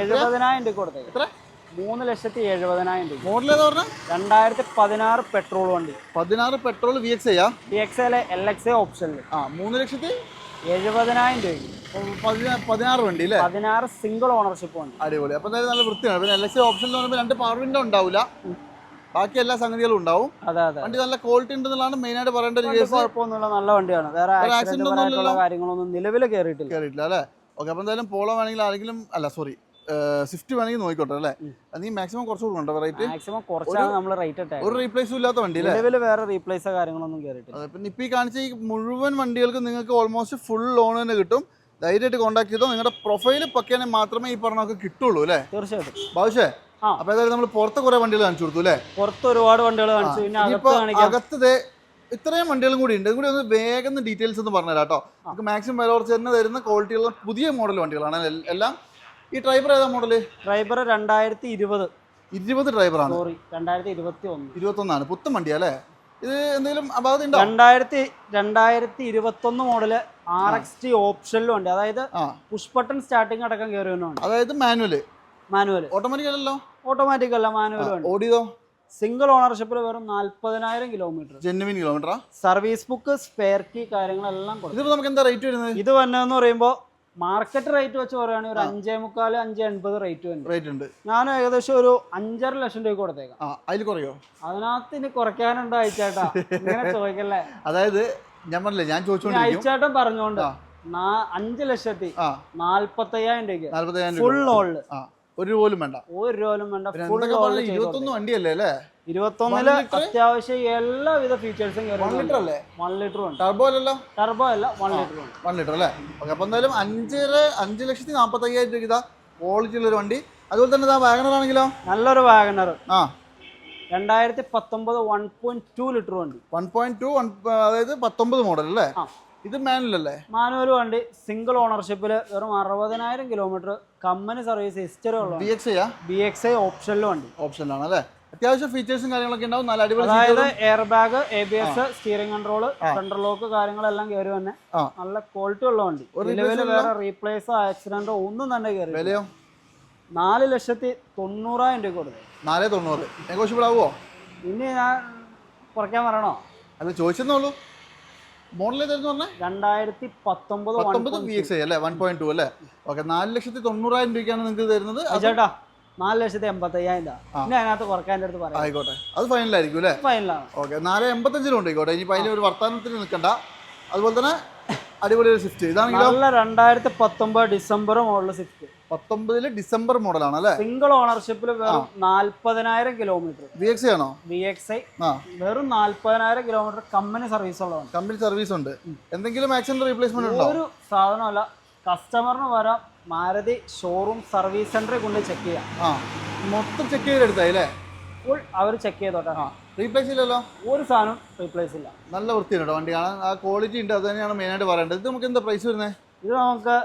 S1: എഴുപതിനായിരം രൂപ കൊടുത്തേക്കാം. മൂന്ന് ലക്ഷത്തി എഴുപതിനായിരം രൂപ.
S2: മോഡൽ ഏതാ പറഞ്ഞ?
S1: രണ്ടായിരത്തി പതിനാറ് പെട്രോൾ വണ്ടി.
S2: പതിനാറ് പെട്രോൾ വി എക്സ് ചെയ്യാ
S1: V X L L X ഓപ്ഷനിൽ
S2: ആ മൂന്ന് ലക്ഷത്തി
S1: എഴുപതിനായിരം രൂപ.
S2: പതിനാ- പതിനാറ് വണ്ടി അല്ലേ?
S1: പതിനാറ് സിംഗിൾ ഓണർഷിപ്പ് വണ്ടി.
S2: അടിപൊളി. അപ്പൊ എന്തായാലും നല്ല വൃത്തിയാണ്. പിന്നെ എൽ എക്സ് ഓപ്ഷൻ എന്ന് പറയുമ്പോൾ രണ്ട് പവർ വിൻഡോ ഉണ്ടാവില്ല ബാക്കി എല്ലാ സംഗതികളും ഉണ്ടാവും.
S1: അതെ അതെ.
S2: വണ്ടി നല്ല ക്വാളിറ്റി ഉണ്ടെന്നുള്ളതാണ് മെയിൻ ആയിട്ട് പറയേണ്ട ഒരു കേസ്
S1: കുഴപ്പമൊന്നുമില്ല. നല്ല വണ്ടിയാണ്. വേറെ ആക്സിഡന്റ്
S2: ഒന്നും
S1: കാര്യങ്ങളൊന്നും നിലവിൽ കയറിയിട്ടില്ല
S2: കയറിയിട്ടില്ല അല്ലേ? ഓക്കെ അപ്പോൾ എന്തായാലും പോളോ വേണമെങ്കിൽ ആരെങ്കിലും അല്ല സോറി സ്വിഫ്റ്റ് വേണമെങ്കിൽ നോക്കിക്കോട്ടെ അല്ലേ? നീ മാക്സിമം കുറച്ച് കൊടുക്കണ്ടോ? റേറ്റ്
S1: മാക്സിമം കുറച്ചാണ് നമ്മൾ റേറ്റ് ഇട്ടേ
S2: ഒരു റീപ്ലേസും ഇല്ലാത്ത വണ്ടി അല്ലേ
S1: നിലവിൽ വേറെ റീപ്ലേസോ കാര്യങ്ങളൊന്നും കയറിയിട്ടില്ല
S2: പിന്നെ ഇപ്പൊ ഈ കാണിച്ച ഈ മുഴുവൻ വണ്ടികൾക്ക് നിങ്ങൾക്ക് ഓൾമോസ്റ്റ് ഫുൾ ലോൺ തന്നെ കിട്ടും. ധൈര്യമായിട്ട് കോൺടാക്ട് ചെയ്തോ? നിങ്ങളുടെ പ്രൊഫൈൽ പക്കയാണെങ്കിൽ മാത്രമേ ഈ പറഞ്ഞൊക്കെ കിട്ടുള്ളൂ അല്ലേ?
S1: തീർച്ചയായിട്ടും.
S2: ഭാവശ്യേ അപ്പൊ ഏതായാലും നമ്മൾ പുറത്ത് കുറെ വണ്ടികൾ കാണിച്ചു കൊടുത്തു അല്ലേ?
S1: പുറത്ത് ഒരുപാട് വണ്ടികൾ കാണിച്ചു. പിന്നെ
S2: ഇനിയിപ്പോ
S1: കാണിക്കാം.
S2: അകത്ത് ദേ ഇത്രയും വണ്ടികളും കൂടി ഉണ്ട്. കൂടി ഒന്ന് വേഗം ഡീറ്റെയിൽസ് ഒന്ന് പറഞ്ഞുതരാം കേട്ടോ നമുക്ക് മാക്സിമം വില കുറച്ച് തന്നെ തരുന്ന ക്വാളിറ്റിയുള്ള പുതിയ മോഡൽ വണ്ടികളാണ്. എല്ലാം ഈ ഡ്രൈവർ ഏതാ മോഡൽ
S1: ഡ്രൈവർ രണ്ടായിരത്തി ഇരുപത്
S2: ഇരുപത് ഡ്രൈവറാണ്
S1: സോറി രണ്ടായിരത്തി ഇരുപത്തി ഒന്ന്
S2: ഇരുപത്തൊന്നാണ്. പുത്തൻ വണ്ടിയാ അല്ലേ? ഇത് എന്തെങ്കിലും അപാകത ഉണ്ടോ?
S1: രണ്ടായിരത്തി രണ്ടായിരത്തി ഇരുപത്തി ഒന്ന് മോഡൽ ആർ എക്സ് ടി ഓപ്ഷനിലും ഉണ്ട് അതായത് പുഷ് ബട്ടൺ സ്റ്റാർട്ടിംഗ് അടക്കം കയറി വരുന്നുണ്ട്
S2: അതായത് മാനുവൽ
S1: മാനുവൽ
S2: ഓട്ടോമാറ്റിക് അല്ലല്ലോ?
S1: ഓട്ടോമാറ്റിക് അല്ല മാനുവൽ
S2: ഓടിയതോ?
S1: സിംഗിൾ ഓണർഷിപ്പിൽ വെറും നാല്പതിനായിരം കിലോമീറ്റർ
S2: ജെന്നുവിൻ കിലോമീറ്ററാ
S1: സർവീസ് ബുക്ക് സ്പെയർ കീ കാര്യങ്ങളെല്ലാം കൊടുക്കും.
S2: ഇതിപ്പോ നമുക്ക് എന്താ റേറ്റ് വരുന്നത്?
S1: ഇത് വന്നതെന്ന് പറയുമ്പോൾ മാർക്കറ്റ് റേറ്റ് വെച്ച് പറയുകയാണെങ്കിൽ ഒരു അഞ്ചേ മുക്കാൽ അഞ്ച് എൺപത് റേറ്റ് ഉണ്ട്
S2: റേറ്റ് ഉണ്ട്.
S1: ഞാൻ ഏകദേശം ഒരു അഞ്ചര ലക്ഷം രൂപ കൊടുത്തേക്കാം.
S2: അതിൽ കുറയോ?
S1: അതിനകത്ത് ഇനി കുറയ്ക്കാനുണ്ടോ അയച്ചേട്ടാ? ഇങ്ങനെ ചോദിക്കല്ലേ?
S2: അതായത് ഞാൻ പറഞ്ഞില്ലേ ഞാൻ ചോദിച്ചു
S1: അയച്ചേട്ടൻ പറഞ്ഞോണ്ട് അഞ്ച് ലക്ഷത്തി നാല്പത്തയ്യായിരം രൂപയ്ക്ക്.
S2: നാല്പത്തയ്യായിരം
S1: ഫുൾ
S2: ഓൾഡ് ഒരു പോലും വേണ്ട.
S1: ഒരു പോലും വേണ്ട. ഫുൾ
S2: ഇരുപത്തൊന്ന് വണ്ടിയല്ലേ അല്ലേ? ഇരുപത്തൊന്നിൽ?
S1: അത്യാവശ്യം എല്ലാവിധ ഫീച്ചേഴ്സും
S2: ലിറ്റർ അല്ലേ?
S1: വൺ ലിറ്റർ ഉണ്ട്.
S2: ടർബോ അല്ലല്ലോ?
S1: ടർബോ അല്ല വൺ ലിറ്റർ ഉണ്ട്.
S2: വൺ ലിറ്റർ അല്ലേ? ഓക്കെ അപ്പൊ എന്തായാലും അഞ്ചര അഞ്ച് ലക്ഷത്തി നാൽപ്പത്തി അയ്യായിരം രൂപ ഇതാ ക്വാളിറ്റി ഉള്ള ഒരു വണ്ടി. അതുപോലെ തന്നെ ഇതാ വാഗണർ ആണെങ്കിലോ?
S1: നല്ലൊരു വാഗനർ
S2: ആ.
S1: രണ്ടായിരത്തി പത്തൊമ്പത് വൺ പോയിന്റ് ടു ലിറ്റർ വണ്ടി
S2: വൺ പോയിന്റ് ടു അതായത് പത്തൊമ്പത് മോഡൽ അല്ലേ? ഇത് മാനുവലല്ലേ
S1: മാനുവൽ വണ്ടി സിംഗിൾ ഓണർഷിപ്പിൽ വെറും അറുപതിനായിരം കിലോമീറ്റർ കമ്പനി സർവീസ് ഹിസ്റ്ററി ഉള്ള
S2: B X
S1: B X I ഓപ്ഷനിലും വണ്ടി.
S2: ഓപ്ഷനിലാണ് അല്ലേ? അത്യാവശ്യം ഫീച്ചേഴ്സും കാര്യങ്ങളൊക്കെ ഉണ്ടാവും. നല്ല അടിപൊളി
S1: അതായത്. Air bag A B S steering control central lock കാര്യങ്ങളെല്ലാം കയറി തന്നെ. നല്ല ക്വാളിറ്റി ഉള്ള വണ്ടി.
S2: ഒരു
S1: നിലവിൽ വേറെ റീപ്ലേസോ ആക്സിഡന്റോ ഒന്നും തന്നെ കയറി
S2: വിലയോ?
S1: നാല് ലക്ഷത്തി തൊണ്ണൂറായിരം രൂപ കൊടുത്തു.
S2: നാല് തൊണ്ണൂറ്. നെഗോഷ്യബിൾ ആവുമോ
S1: ഇനി ഞാൻ കുറയ്ക്കാൻ പറയണോ?
S2: അത് ചോദിച്ചെന്നുള്ളൂ മോഡൽ ഏതായിരുന്നു
S1: രണ്ടായിരത്തി പത്തൊമ്പത്
S2: പത്തൊമ്പത് വി എക്സ് അല്ലേ? വൺ പോയിന്റ് ടു അല്ലേ? ഓക്കെ നാല് ലക്ഷത്തി തൊണ്ണൂറായിരം രൂപയ്ക്കാണ് നിങ്ങൾക്ക് തരുന്നത്.
S1: ചേട്ടാ നാല് ലക്ഷത്തി എൺപത്തി അയ്യായിരം രൂപ പിന്നെ അതിനകത്ത് കുറയ്ക്കാൻ അടുത്ത് പറയാം.
S2: ആയിക്കോട്ടെ. അത് ഫൈനലായിരിക്കും അല്ലേ?
S1: ഫൈനലാണ്.
S2: ഓക്കെ നാല് എൺപത്തഞ്ചിലും ഉണ്ട് ആയിക്കോട്ടെ ഇനി അതിന് ഒരു വർത്തമാനത്തിന് നിൽക്കണ്ട. അതുപോലെ തന്നെ അടിപൊളി ഒരു സ്വിഫ്റ്റ് ഇതാണെങ്കിലോ?
S1: നല്ല രണ്ടായിരത്തി പത്തൊമ്പത് ഡിസംബർ മോഡൽ സ്വിഫ്റ്റ്
S2: പത്തൊമ്പതിൽ ഡിസംബർ മോഡലാണ് അല്ലേ?
S1: സിംഗിൾ ഓണർഷിപ്പിൽ വെറും നാല്പതിനായിരം കിലോമീറ്റർ.
S2: വി എക്സ് ആണോ?
S1: വി എക്സ് ഐ
S2: ആ.
S1: വെറും നാല്പതിനായിരം കിലോമീറ്റർ കമ്പനി സർവീസ് ഉള്ളതാണ്.
S2: കമ്പനി സർവീസ് ഉണ്ട്. എന്തെങ്കിലും ആക്സിഡന്റ് റീപ്ലേസ്മെന്റ് ഉണ്ടോ?
S1: ഒരു സാധനമല്ല. കസ്റ്റമറിന് വരാം മാരുതി ഷോറൂം സർവീസ് സെന്ററിൽ കൊണ്ട് ചെക്ക് ചെയ്യാം.
S2: ആ മൊത്തം ചെക്ക് ചെയ്തെടുത്തായി അല്ലേ?
S1: ഫുൾ അവർ ചെക്ക് ചെയ്തോട്ടെ.
S2: ആ റീപ്ലേസ് ഇല്ലല്ലോ?
S1: ഒരു സാധനം റീപ്ലേസ് ഇല്ല.
S2: നല്ല വൃത്തിയുണ്ട് വണ്ടി. കാണാൻ ആ ക്വാളിറ്റി ഉണ്ട് അത് തന്നെയാണ് മെയിനായിട്ട് പറയേണ്ടത്. ഇത് നമുക്ക് എന്താ പ്രൈസ് വരുന്നത്
S1: ഇത് നമുക്ക്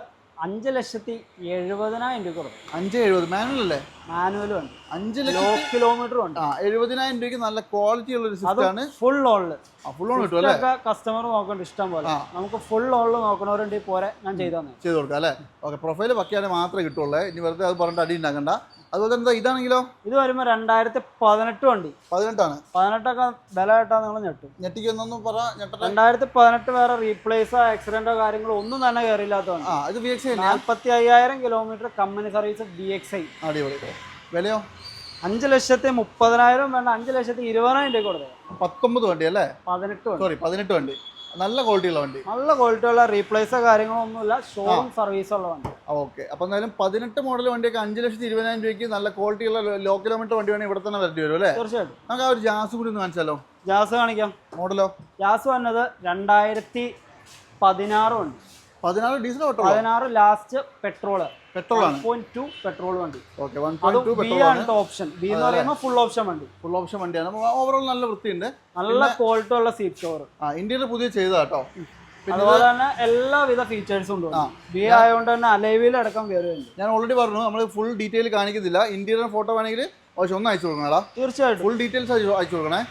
S1: അഞ്ച് ലക്ഷത്തി എഴുപതിനായിരം രൂപ കൊടുക്കും.
S2: അഞ്ച് എഴുപത്. മാനുവൽ അല്ലേ
S1: മാനുവലും ഉണ്ട്.
S2: അഞ്ച്
S1: ലോ കിലോമീറ്ററും ഉണ്ട്.
S2: ആ എഴുപതിനായിരം രൂപയ്ക്ക് നല്ല ക്വാളിറ്റി ഉള്ള ഒരു ആണ്.
S1: ഫുൾ ഓളിൽ
S2: ആ ഫുൾ ഓൺ കിട്ടും അല്ലേ?
S1: കസ്റ്റമർ നോക്കണ്ട ഇഷ്ടം പോലെ. നമുക്ക് ഫുൾ ഓളിൽ നോക്കണവരുണ്ട് പോരെ ഞാൻ ചെയ്തു തന്നെ
S2: ചെയ്ത് കൊടുക്കാം അല്ലേ? ഓക്കെ പ്രൊഫൈൽ പക്കിയാണെങ്കിൽ മാത്രമേ കിട്ടുള്ളൂ. ഇനി വെറുതെ അത് പറഞ്ഞിട്ട് അടി ഉണ്ടാക്കണ്ട. അതുപോലെ തന്നെ ഇതാണെങ്കിലോ?
S1: ഇത് വരുമ്പോൾ രണ്ടായിരത്തി പതിനെട്ട് വണ്ടി.
S2: പതിനെട്ടാണ്.
S1: പതിനെട്ടൊക്കെ ബലമായിട്ടാണ് നിങ്ങൾ ഞെട്ടും
S2: ഞെട്ടിക്കൊന്നും പറ
S1: രണ്ടായിരത്തി പതിനെട്ട് വേറെ റീപ്ലേസോ ആക്സിഡന്റോ കാര്യങ്ങളോ ഒന്നും തന്നെ
S2: കയറിയില്ലാത്തതാണ് ഇത് വി എക്സ്
S1: നാൽപ്പത്തി അയ്യായിരം kilometre company service D X I
S2: അടിപൊളി. വിലയോ?
S1: അഞ്ച് ലക്ഷത്തി മുപ്പതിനായിരം വേണ്ട അഞ്ച് ലക്ഷത്തി ഇരുപതിനായിരം രൂപ കൊടുത്തത്.
S2: പത്തൊമ്പത് വണ്ടി അല്ലേ?
S1: പതിനെട്ട്
S2: സോറി പതിനെട്ട് വണ്ടി. നല്ല ക്വാളിറ്റി ഉള്ള വണ്ടി.
S1: നല്ല ക്വാളിറ്റി ഉള്ള റീപ്ലേസോ കാര്യങ്ങളൊന്നുമില്ല ഷോറൂം സർവീസ് ഉള്ള വണ്ടി.
S2: ഓക്കെ അപ്പോൾ എന്തായാലും പതിനെട്ട് മോഡൽ വണ്ടിയൊക്കെ അഞ്ച് ലക്ഷത്തി ഇരുപതിനായിരം രൂപയ്ക്ക് നല്ല ക്വാളിറ്റി ഉള്ള ലോ കിലോമീറ്റർ വണ്ടി വേണമെങ്കിൽ ഇവിടെ തന്നെ വരേണ്ടി വരും അല്ലേ
S1: തീർച്ചയായിട്ടും.
S2: നമുക്ക് ആ ഒരു ജാസ് കൂടി ഒന്ന് കാണിച്ചാലോ?
S1: ജാസ് കാണിക്കാം.
S2: മോഡലോ?
S1: ജാസ് വന്നത് രണ്ടായിരത്തി പതിനാറ് വണ്ടി.
S2: പതിനാറ് ഡീസൽ
S1: പതിനാറ് ലാസ്റ്റ് പെട്രോൾ
S2: പെട്രോൾ ആണ്.
S1: പോയിന്റ് ടു പെട്രോൾ വണ്ടി.
S2: Okay one point two
S1: B
S2: ആണ്.
S1: ഓപ്ഷൻ ബി എന്ന് പറയുമ്പോൾ ഫുൾ ഓപ്ഷൻ വണ്ടി.
S2: ഫുൾ ഓപ്ഷൻ വണ്ടിയാണ്. ഓവറോൾ നല്ല വൃത്തിയുണ്ട്.
S1: നല്ല ക്വാളിറ്റി ഉള്ള സീറ്റ് കവർ
S2: ആ ഇന്ത്യയിൽ പുതിയ ചെയ്തതാട്ടോ.
S1: അതുപോലെ തന്നെ എല്ലാവിധ ഫീച്ചേഴ്സും ഉണ്ട്. ബി ആയതുകൊണ്ട് തന്നെ അലൈവിൽ അടക്കം വരുന്നുണ്ട്
S2: ഞാൻ ഓൾറെഡി പറഞ്ഞു നമ്മൾ ഫുൾ ഡീറ്റെയിൽ കാണിക്കുന്നില്ല. ഇന്ത്യയുടെ ഫോട്ടോ വേണമെങ്കിൽ ആവശ്യം ഒന്ന് അയച്ചു കൊടുക്കണടാ
S1: തീർച്ചയായിട്ടും.
S2: ഫുൾ ഡീറ്റെയിൽസ് അയച്ചു കൊടുക്കണേ.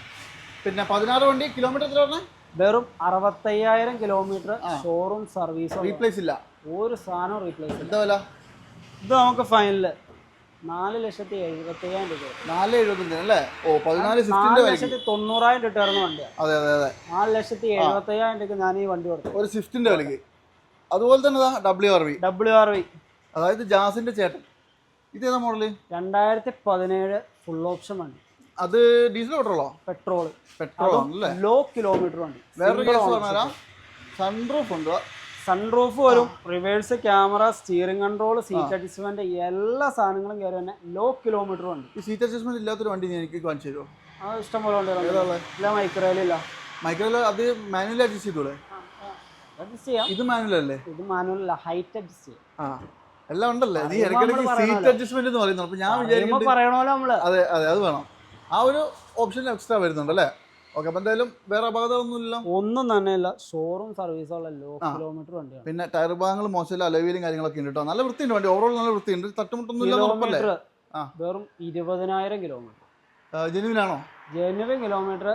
S2: പിന്നെ പതിനാറ് വണ്ടി കിലോമീറ്റർ എത്ര പറഞ്ഞേ?
S1: വെറും അറുപത്തയ്യായിരം കിലോമീറ്റർ ഷോറൂം സർവീസ്
S2: റീപ്ലേസ് ഇല്ല.
S1: ഒരു സാധനം റീപ്ലേസ്
S2: എന്താ വില?
S1: ഇത് നമുക്ക് ഫൈനൽ നാല് ലക്ഷത്തി എഴുപത്തയ്യായിരം രൂപ.
S2: നാല് എഴുപത്തഞ്ചിന് അല്ലേ? ഓ പതിനാല്
S1: നാല് ലക്ഷത്തി തൊണ്ണൂറായിരം രൂപ ഇറങ്ങുന്ന വണ്ടിയാണ്
S2: അതെ അതെ അതെ.
S1: നാല് ലക്ഷത്തി എഴുപത്തയ്യായിരം രൂപ ഞാൻ ഈ വണ്ടി കൊടുത്തു.
S2: ഒരു സ്വിഫ്റ്റിന്റെ വിലക്ക്. അതുപോലെ തന്നെ W R V
S1: W R V
S2: അതായത് ജാസിന്റെ ചേട്ടൻ. ഇത് ഏതാ മോഡൽ
S1: രണ്ടായിരത്തി പതിനേഴ് ഫുൾ ഓപ്ഷൻ വണ്ടി.
S2: അത് ഡീസൽ പെട്രോളോ
S1: പെട്രോൾ
S2: പെട്രോൾ
S1: ലോ കിലോമീറ്റർ വണ്ടി.
S2: വേറൊരു കേസ് പറഞ്ഞാൽ സൺറൂഫ് ഉണ്ട്.
S1: സൺറൂഫ് വരും reverse camera steering control seat adjustment എല്ലാ സാധനങ്ങളും കയറി തന്നെ ലോ കിലോമീറ്റർ ഉണ്ട്
S2: ഈ സീറ്റ് അഡ്ജസ്റ്റ്മെന്റ് ഇല്ലാത്തൊരു വണ്ടി എനിക്ക് കാണിച്ചു തരുമോ?
S1: അത് ഇഷ്ടം പോലെ ഉണ്ട് മൈക്രോയിലില്ല
S2: മൈക്രോയിൽ അത് മാനുവൽ അഡ്ജസ്റ്റ് ചെയ്തോളെ
S1: അഡ്ജസ്റ്റ് ചെയ്യാം.
S2: ഇത് മാനുവൽ അല്ലേ?
S1: ഇത് മാനുവൽ അല്ല ഹൈറ്റ് അഡ്ജസ്റ്റ് ചെയ്യാം.
S2: ആ. എല്ലാം ഉണ്ടല്ലേ?
S1: ഈ
S2: ഇടയ്ക്കിടയ്ക്ക് സീറ്റ് അഡ്ജസ്റ്റ്മെന്റ് എന്ന് പറയുന്നത് അപ്പൊ ഞാൻ
S1: പറയണോല്ലോ നമ്മൾ.
S2: അതെ അതെ അത് വേണം. ആ ഒരു ഓപ്ഷൻ എക്സ്ട്രാ വരുന്നുണ്ട് അല്ലേ ഓക്കെ അപ്പൊ എന്തായാലും വേറെ
S1: ഒന്നും തന്നെയല്ല. ഷോറൂം സർവീസുള്ള ലോ കിലോമീറ്റർ വണ്ടിയാണ്.
S2: പിന്നെ ടയർ ഭാഗങ്ങൾ മോശമില്ല അലവിയിലും കാര്യങ്ങളൊക്കെ ഉണ്ട് കേട്ടോ നല്ല വൃത്തിയുണ്ട് വണ്ടി. ഓവറോൾ നല്ല വൃത്തിയുണ്ട്. തട്ടുമുട്ടൊന്നുമില്ല.
S1: വെറും ഇരുപതിനായിരം കിലോമീറ്റർ
S2: ജെനുവിനാണോ
S1: ജെനുവൻ കിലോമീറ്റർ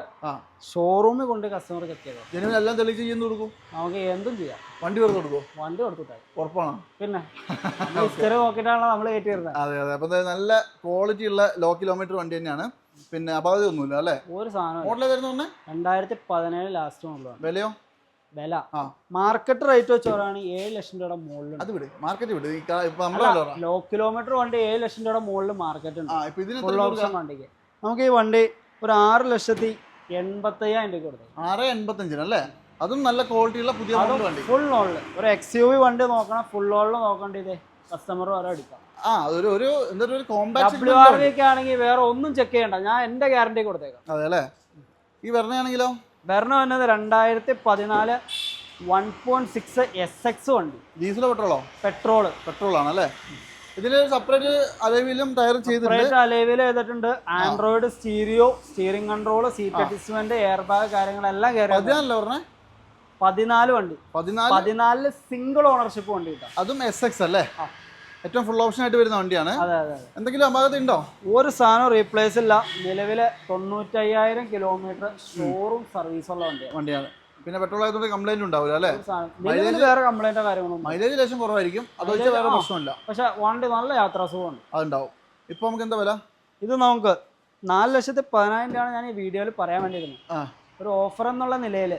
S1: ഷോറൂമിൽ കൊണ്ട് കസ്റ്റമർ ചെക്ക് ചെയ്തോ
S2: ജെനുവിൻ എല്ലാം തെളിയിച്ച് ചെയ്യുന്നു കൊടുക്കും?
S1: നമുക്ക് എന്തും ചെയ്യാം.
S2: വണ്ടി വെറുതെ കൊടുക്കും
S1: വണ്ടി കൊടുത്തിട്ടായി
S2: ഉറപ്പാണോ?
S1: പിന്നെ നോക്കിയിട്ടാണല്ലോ നമ്മൾ കയറ്റി വരുന്നത്.
S2: അതെ അതെ. അപ്പൊ നല്ല ക്വാളിറ്റി ഉള്ള ലോ കിലോമീറ്റർ വണ്ടി തന്നെയാണ്. പിന്നെ അപകടമൊന്നുമില്ല അല്ലേ?
S1: ഒരു സാധനം
S2: മോഡൽ വരുന്ന
S1: രണ്ടായിരത്തി പതിനേഴ് ലാസ്റ്റ് മോഡലാണ്
S2: വിലയോ?
S1: വില.
S2: ആ.
S1: മാർക്കറ്റ് റേറ്റ് വെച്ച് പറയുകയാണെങ്കിൽ ഏഴ് ലക്ഷം രൂപയുടെ മുകളിൽ
S2: അത് വിട്. മാർക്കറ്റ് വിട്.
S1: ലോ കിലോമീറ്റർ വണ്ടി ഏഴ് ലക്ഷം രൂപയുടെ മുകളിൽ മാർക്കറ്റ് ഉണ്ട്. വണ്ടിക്ക്. നമുക്ക് ഈ വണ്ടി ഒരു ആറ് ലക്ഷത്തി എൺപത്തയ്യായിരം രൂപ കൊടുത്തു
S2: ആറ് എൺപത്തഞ്ചിന് അല്ലേ? അതും നല്ല ക്വാളിറ്റി ഉള്ള പുതിയ വണ്ടി.
S1: ഫുൾ ഓളിൽ ഒരു എക്സ് യു വി വണ്ടി നോക്കണം. ഫുൾ ഓളിൽ നോക്കേണ്ടത് കസ്റ്റമർ വരെ അടിക്കാം.
S2: ആ ഒരു ഒരു എന്താ ഒരു കോമ്പാക്ട്
S1: ഡബ്ല്യു ആർ വി ആണെങ്കിൽ വേറെ ഒന്നും ചെക്ക് ചെയ്യണ്ട. ഞാൻ എന്റെ ഗ്യാരണ്ടി കൊടുത്തേക്കാം.
S2: അതെ അല്ലേ? ഈ വരണയാണെങ്കിലോ
S1: വരണം വന്നത് രണ്ടായിരത്തി പതിനാല് one point six S X വണ്ടി
S2: ഡീസലോ പെട്രോളോ
S1: പെട്രോൾ.
S2: പെട്രോൾ ആണ് അല്ലേ? ഇതിൽ സെപ്പറേറ്റ് അലവിലും ടയർ ചെയ്തിട്ടുണ്ട്.
S1: റേറ്റ് അലേവിൽ ചെയ്തിട്ടുണ്ട്. Android stereo steering control seat adjustment air bag കാര്യങ്ങളെല്ലാം കയറി
S2: പതിനാലല്ലേ പറഞ്ഞേ?
S1: പതിനാല് വണ്ടി.
S2: പതിനാല്?
S1: പതിനാലിൽ സിംഗിൾ ഓണർഷിപ്പ് വണ്ടി കിട്ടാം.
S2: അതും എസ് എക്സ് അല്ലേ?
S1: ആ.
S2: ഏറ്റവും ഫുൾ ഓപ്ഷൻ ആയിട്ട് വരുന്ന വണ്ടിയാണ്. എന്തെങ്കിലും അപാകത ഉണ്ടോ?
S1: ഒരു സാധനം റീപ്ലേസ് ഇല്ല. നിലവിലെ തൊണ്ണൂറ്റയ്യായിരം കിലോമീറ്റർ ഷോറും സർവീസ് ഉള്ള വണ്ടിയാണ്.
S2: വണ്ടിയാണ്. പിന്നെ പെട്രോൾ ആയതുകൊണ്ട് കംപ്ലൈന്റ് ഉണ്ടാവില്ല അല്ലേ?
S1: മൈലേജ് വേറെ കംപ്ലൈന്റോ കാര്യങ്ങളൊന്നും
S2: മൈലേജ് ലേശം കുറവായിരിക്കും. അത് വെച്ച് വേറെ പ്രശ്നമില്ല.
S1: പക്ഷെ വണ്ടി നല്ല യാത്രാ സുഖമുണ്ട്
S2: അതുണ്ടാവും. ഇപ്പൊ നമുക്ക് എന്താ വില?
S1: ഇത് നമുക്ക് നാല് ലക്ഷത്തി പതിനായിരം രൂപയാണ് ഞാൻ ഈ വീഡിയോയിൽ പറയാൻ വേണ്ടിയിരുന്നത്. ഒരു ഓഫർ എന്നുള്ള നിലയിൽ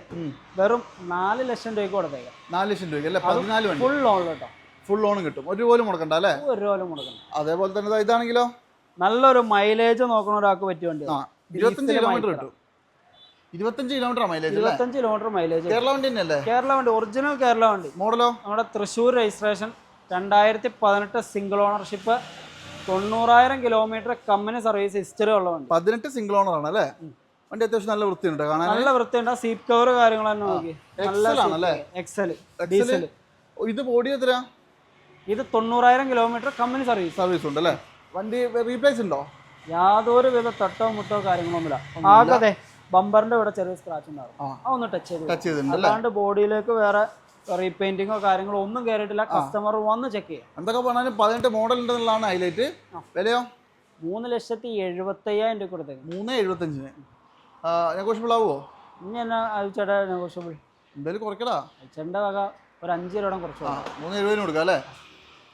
S1: വെറും നാല് ലക്ഷം രൂപയ്ക്ക് കൊടുത്തേക്കാം.
S2: നാല് ലക്ഷം രൂപയ്ക്ക് അല്ലേ? പതിനാല്
S1: ഫുൾ ലോൺ കേട്ടോ
S2: ഫുൾ ഓൺ കിട്ടും. ഒരു പോലും മുടക്കണ്ട അല്ലേ?
S1: ഒരു പോലും മുടക്കണ്ട.
S2: അതേപോലെ തന്നെ ഇതാണെങ്കിലോ?
S1: നല്ലൊരു മൈലേജ് നോക്കണ ഒരാൾക്ക് പറ്റിയ വണ്ടി
S2: ആ ഇരുപത്തഞ്ച് കിലോമീറ്റർ കിട്ടും. ഇരുപത്തഞ്ച് കിലോമീറ്റർ മൈലേജ്
S1: ഇരുപത്തഞ്ച് കിലോമീറ്റർ മൈലേജ്
S2: കേരള വണ്ടി തന്നെയല്ലേ?
S1: കേരള വണ്ടി ഒറിജിനൽ കേരള വണ്ടി.
S2: മോഡലോ
S1: നമ്മുടെ തൃശ്ശൂർ രജിസ്ട്രേഷൻ രണ്ടായിരത്തി പതിനെട്ട് സിംഗിൾ ഓണർഷിപ്പ് തൊണ്ണൂറായിരം കിലോമീറ്റർ കമ്പനി സർവീസ് ഹിസ്റ്ററി ഉള്ള വണ്ടി.
S2: പതിനെട്ട് സിംഗിൾ ഓണർ ആണ് അല്ലേ? വണ്ടി അത്യാവശ്യം നല്ല വൃത്തിയുണ്ട്. കാണാൻ?
S1: നല്ല വൃത്തിയുണ്ട്. സീറ്റ് കവർ കാര്യങ്ങൾ തന്നെ നോക്കി. നല്ല? എക്സൽ ഡീസൽ
S2: ഇത് ബോഡി എത്ര
S1: ഇത് തൊണ്ണൂറായിരം കിലോമീറ്റർ കമ്പനി സർവീസ്
S2: സർവീസ് ഉണ്ട് അല്ലേ വണ്ടി റീപ്ലേസ് ഉണ്ടോ?
S1: യാതൊരു വിധ തട്ടോ മുട്ടോ കാര്യങ്ങളൊന്നുമില്ല ആകതെ ബമ്പറിന്റെ ഇവിടെ ചെറിയ സ്ക്രാച്ച് ഉണ്ടാവും.
S2: ആ.
S1: ഒന്ന് ടച്ച് ചെയ്ത് അല്ലാണ്ട് ബോഡിയിലേക്ക് വേറെ റീപെയിന്റിങ്ങോ കാര്യങ്ങളോ ഒന്നും കയറിയിട്ടില്ല കസ്റ്റമർ വന്ന് ചെക്ക് ചെയ്യാം.
S2: എന്തൊക്കെ പറഞ്ഞാലും പതിനെട്ട് മോഡൽ ഉണ്ടെന്നുള്ളതാണ് ഹൈലൈറ്റ് വിലയോ?
S1: മൂന്ന് ലക്ഷത്തി എഴുപത്തി അയ്യായിരം രൂപ കൊടുത്തേ
S2: മൂന്ന് എഴുപത്തഞ്ചിന്. നെഗോഷ്യബിൾ ആവുമോ
S1: ഇനി എന്നാ ചേട്ടാ നെഗോഷ്യബിൾ
S2: എന്തായാലും കുറയ്ക്കടാ.
S1: ചേട്ടന്റെ വക ഒരു അഞ്ച് രൂപ കുറച്ച്
S2: മൂന്ന് എഴുപതിന് കൊടുക്കാം അല്ലേ?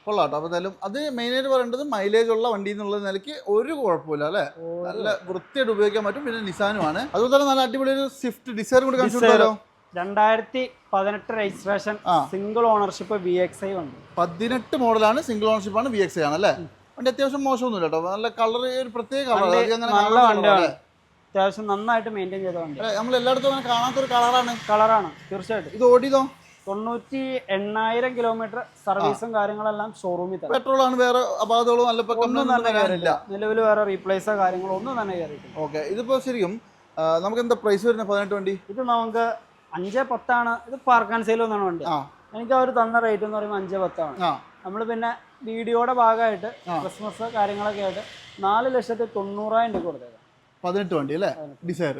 S2: കൊള്ളാം കേട്ടോ അപ്പോൾ എന്തായാലും അത് മെയിനായിട്ട് പറയേണ്ടത് മൈലേജ് ഉള്ള വണ്ടി എന്നുള്ള നിലയ്ക്ക് ഒരു കുഴപ്പമില്ല അല്ലേ? നല്ല വൃത്തിയായിട്ട് ഉപയോഗിക്കാൻ പറ്റും. പിന്നെ നിസാനുമാണ്. അതുപോലെ തന്നെ നല്ല അടിപൊളി ഒരു സ്വിഫ്റ്റ് ഡിസൈർ കൂടി കാണിച്ചു കൊടുത്താലോ?
S1: രണ്ടായിരത്തി പതിനെട്ട് registration single ownership V X I ഉണ്ട്.
S2: പതിനെട്ട് മോഡലാണ് സിംഗിൾ ഓണർഷിപ്പ് ആണ് വി എക്സ് ഐ ആണ് അല്ലേ? വണ്ടി അത്യാവശ്യം മോശമൊന്നുമില്ല കേട്ടോ. നല്ല കളർ ഒരു പ്രത്യേക കളർ
S1: നല്ല വണ്ടിയാണ് അത്യാവശ്യം നന്നായിട്ട് മെയിന്റെയിൻ ചെയ്ത വണ്ടി
S2: നമ്മൾ എല്ലായിടത്തും കാണാത്തൊരു കളറാണ്
S1: കളറാണ് തീർച്ചയായിട്ടും.
S2: ഇത് ഓടിയതോ?
S1: തൊണ്ണൂറ്റി എണ്ണായിരം കിലോമീറ്റർ സർവീസും കാര്യങ്ങളെല്ലാം ഷോറൂമിൽ തന്നെ.
S2: പെട്രോൾ ആണ് വേറെ അപാകതകളോ
S1: ഒന്നും തന്നെ നിലവിൽ വേറെ റീപ്ലേസോ കാര്യങ്ങളോ ഒന്നും തന്നെ കയറിയിട്ടില്ല
S2: ഓക്കെ ഇതിപ്പോ ശരിക്കും നമുക്ക് എന്താ പ്രൈസ് വരുന്നത്? പതിനെട്ട് വണ്ടി?
S1: ഇത് നമുക്ക് അഞ്ച് പത്താണ്. ഇത് പാർക്ക് ആൻഡ് സെയിൽ ഒന്നാണ് വണ്ടി. എനിക്ക് അവർ തന്ന റേറ്റ് എന്ന് പറയുമ്പോൾ അഞ്ച് പത്താണ്. നമ്മൾ പിന്നെ വീഡിയോയുടെ ഭാഗമായിട്ട് ക്രിസ്മസ് കാര്യങ്ങളൊക്കെ ആയിട്ട് നാല് ലക്ഷത്തി തൊണ്ണൂറായിരം രൂപ കൊടുത്തേക്കാം.
S2: പതിനെട്ട് വണ്ടി അല്ലേ? ഡിസയർ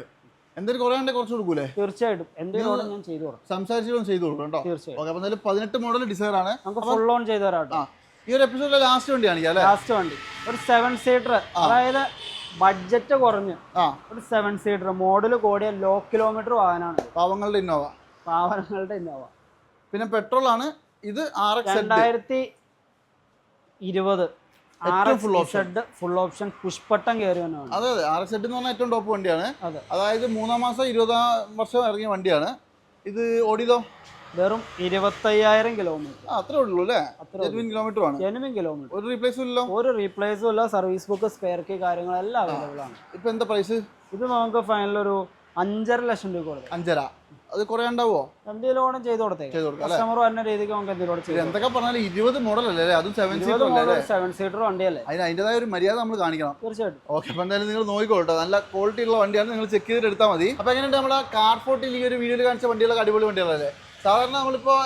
S2: എന്തെങ്കിലും കുറേ കുറച്ച് കൊടുക്കൂലേ?
S1: തീർച്ചയായിട്ടും. എന്തെങ്കിലും ഞാൻ ചെയ്തു കൊടുക്കും.
S2: സംസാരിച്ചിട്ടും ചെയ്തു കൊടുക്കും കേട്ടോ.
S1: തീർച്ചയായും
S2: ഓക്കെ അപ്പോൾ എന്തായാലും പതിനെട്ട് മോഡൽ ഡിസയർ ആണ്.
S1: നമുക്ക് ഫുൾ ഓൺ ചെയ്തു തരാം കേട്ടോ.
S2: ഈ ഒരു എപ്പിസോഡിലെ ലാസ്റ്റ് വണ്ടി കാണിക്കാം അല്ലേ?
S1: ലാസ്റ്റ് വണ്ടി. ഒരു സെവൻ സീറ്റർ അതായത് ബഡ്ജറ്റ് കുറഞ്ഞ്. ഒരു സെവൻ സീറ്റർ മോഡൽ കൂടിയ ലോ കിലോമീറ്റർ വാഹനമാണ്
S2: പാവങ്ങളുടെ ഇന്നോവ.
S1: പാവങ്ങളുടെ ഇന്നോവ.
S2: പിന്നെ പെട്രോൾ ആണ്. ഇത് ആർ
S1: രണ്ടായിരത്തി ഇരുപത്. ഫുൾ ഓപ്ഷൻ പുഷ്പട്ടം
S2: അതെ അതെ. ആർ എക്സ് എന്ന് പറഞ്ഞാൽ ഏറ്റവും ടോപ്പ് വണ്ടിയാണ്.
S1: അതെ.
S2: അതായത് മൂന്നാം മാസം ഇരുപതാം വർഷം ഇറങ്ങിയ വണ്ടിയാണ്. ഇത് ഓടിയതോ?
S1: വെറും ഇരുപത്തയ്യായിരം കിലോമീറ്റർ
S2: അത്രേ ഉള്ളൂ അല്ലേ? ജെനുവിൻ കിലോമീറ്റർ ആണ്.
S1: ജെനുവിൻ കിലോമീറ്റർ
S2: ഒരു റീപ്ലേസ് ഇല്ല
S1: ഒരു റീപ്ലേസും ഇല്ല. സർവീസ് ബുക്ക് സ്പെയർ കീ കാര്യങ്ങളെല്ലാം അവൈലബിൾ ആണ്.
S2: ഇപ്പൊ എന്താ പ്രൈസ്
S1: ഇത് നമുക്ക് ഫൈനൽ ഒരു അഞ്ചര ലക്ഷം രൂപ കൊടുക്കാം.
S2: അഞ്ചര. അത് കുറേ ഉണ്ടാവോ?
S1: എന്തെങ്കിലും ചെയ്ത് കൊടുത്തേക്ക്
S2: ചെയ്ത് കൊടുക്കാം
S1: കസ്റ്റമർ വരുന്ന രീതിക്ക് നമുക്ക് എന്തെങ്കിലും ചെയ്ത്
S2: എന്തൊക്കെ പറഞ്ഞാലും ഇരുപത് മോഡൽ അല്ലേ അല്ലേ? അതും സെവൻ സീറ്റർ അല്ലേ
S1: സെവൻ സീറ്റർ വണ്ടിയല്ലേ?
S2: അതിന് അതിന്റെതായ ഒരു മര്യാദ നമ്മൾ കാണിക്കണം.
S1: തീർച്ചയായിട്ടും.
S2: ഓക്കെ അപ്പൊ എന്തായാലും നിങ്ങൾ നോക്കിക്കോട്ടോ നല്ല ക്വാളിറ്റി ഉള്ള വണ്ടിയാണ് നിങ്ങൾ ചെക്ക് ചെയ്തിട്ട് എടുത്താൽ മതി. അപ്പോൾ എങ്ങനെയുണ്ട് നമ്മുടെ കാർ ഫോർട്ടിൽ ഈ ഒരു വീഡിയോയിൽ കാണിച്ച വണ്ടികളൊക്കെ അടിപൊളി വണ്ടികളല്ലേ സാധാരണ നമ്മളിപ്പോൾ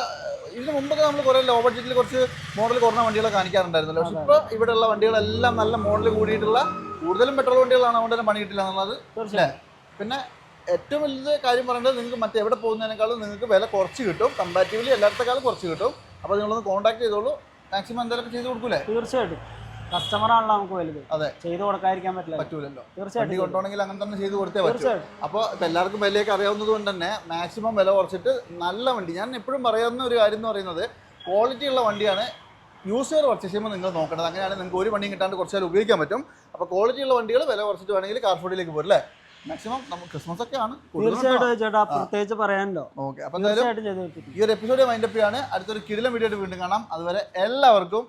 S2: ഇതിന് മുമ്പൊക്കെ നമ്മൾ കുറേ ലോ ബഡ്ജറ്റിൽ കുറച്ച് മോഡൽ കുറഞ്ഞ വണ്ടികളൊക്കെ കാണിക്കാറുണ്ടായിരുന്നല്ലോ. പക്ഷെ ഇപ്പോൾ ഇവിടെയുള്ള വണ്ടികളെല്ലാം നല്ല മോഡൽ കൂടിയിട്ടുള്ള കൂടുതലും പെട്രോൾ വണ്ടികളാണ് അതുകൊണ്ട് തന്നെ പണി കിട്ടില്ല എന്നുള്ളത് പിന്നെ ഏറ്റവും വലിയ കാര്യം പറയേണ്ടത് നിങ്ങൾക്ക് മറ്റെവിടെ പോകുന്നതിനേക്കാളും നിങ്ങൾക്ക് വില കുറച്ച് കിട്ടും. കമ്പാരിറ്റീവ്ലി എല്ലായിടത്തേക്കാളും കുറച്ച് കിട്ടും. അപ്പോൾ നിങ്ങളൊന്ന് കോൺടാക്ട് ചെയ്തോളൂ. മാക്സിമം എന്തെങ്കിലും ചെയ്ത് കൊടുക്കൂലേ?
S1: തീർച്ചയായിട്ടും. കസ്റ്റമറാണല്ലോ നമുക്ക് വലുത്.
S2: അതെ.
S1: ചെയ്ത് കൊടുക്കാതിരിക്കാൻ പറ്റില്ല
S2: പറ്റൂലല്ലോ.
S1: തീർച്ചയായിട്ടും
S2: കൊണ്ടുപോകണമെങ്കിൽ അങ്ങനെ തന്നെ ചെയ്ത് കൊടുത്തേ പറ്റും. അപ്പോൾ എല്ലാവർക്കും വിലയൊക്കെ അറിയാവുന്നത് കൊണ്ട് തന്നെ മാക്സിമം വില കുറച്ചിട്ട് നല്ല വണ്ടി. ഞാൻ എപ്പോഴും പറയുന്ന ഒരു കാര്യം എന്ന് പറയുന്നത് ക്വാളിറ്റി ഉള്ള വണ്ടിയാണ് യൂസ് ചെയ്ത് പർച്ചേസ് ചെയ്യുമ്പോൾ നിങ്ങൾ നോക്കേണ്ടത്. അങ്ങനെയാണെങ്കിൽ നിങ്ങൾക്ക് ഒരു വണ്ടിയും കിട്ടാണ്ട് കുറച്ചാൽ ഉപയോഗിക്കാൻ പറ്റും. അപ്പോൾ ക്വാളിറ്റി ഉള്ള വണ്ടികൾ വില കുറച്ചിട്ട് വേണമെങ്കിൽ കാർഫോഡിലേക്ക് പോരും അല്ലേ മാക്സിമം നമുക്ക് ക്രിസ്മസ് ഒക്കെ ആണ്
S1: തീർച്ചയായിട്ടും ചേട്ടാ പ്രത്യേകിച്ച് പറയാനല്ലോ
S2: ഓക്കെ
S1: കിട്ടും
S2: ഈ ഒരു എപ്പിസോഡ് വൈൻഡപ്പ് ചെയ്യാണ്. അടുത്തൊരു കിടിലം വീഡിയോ വീണ്ടും കാണാം. അതുവരെ എല്ലാവർക്കും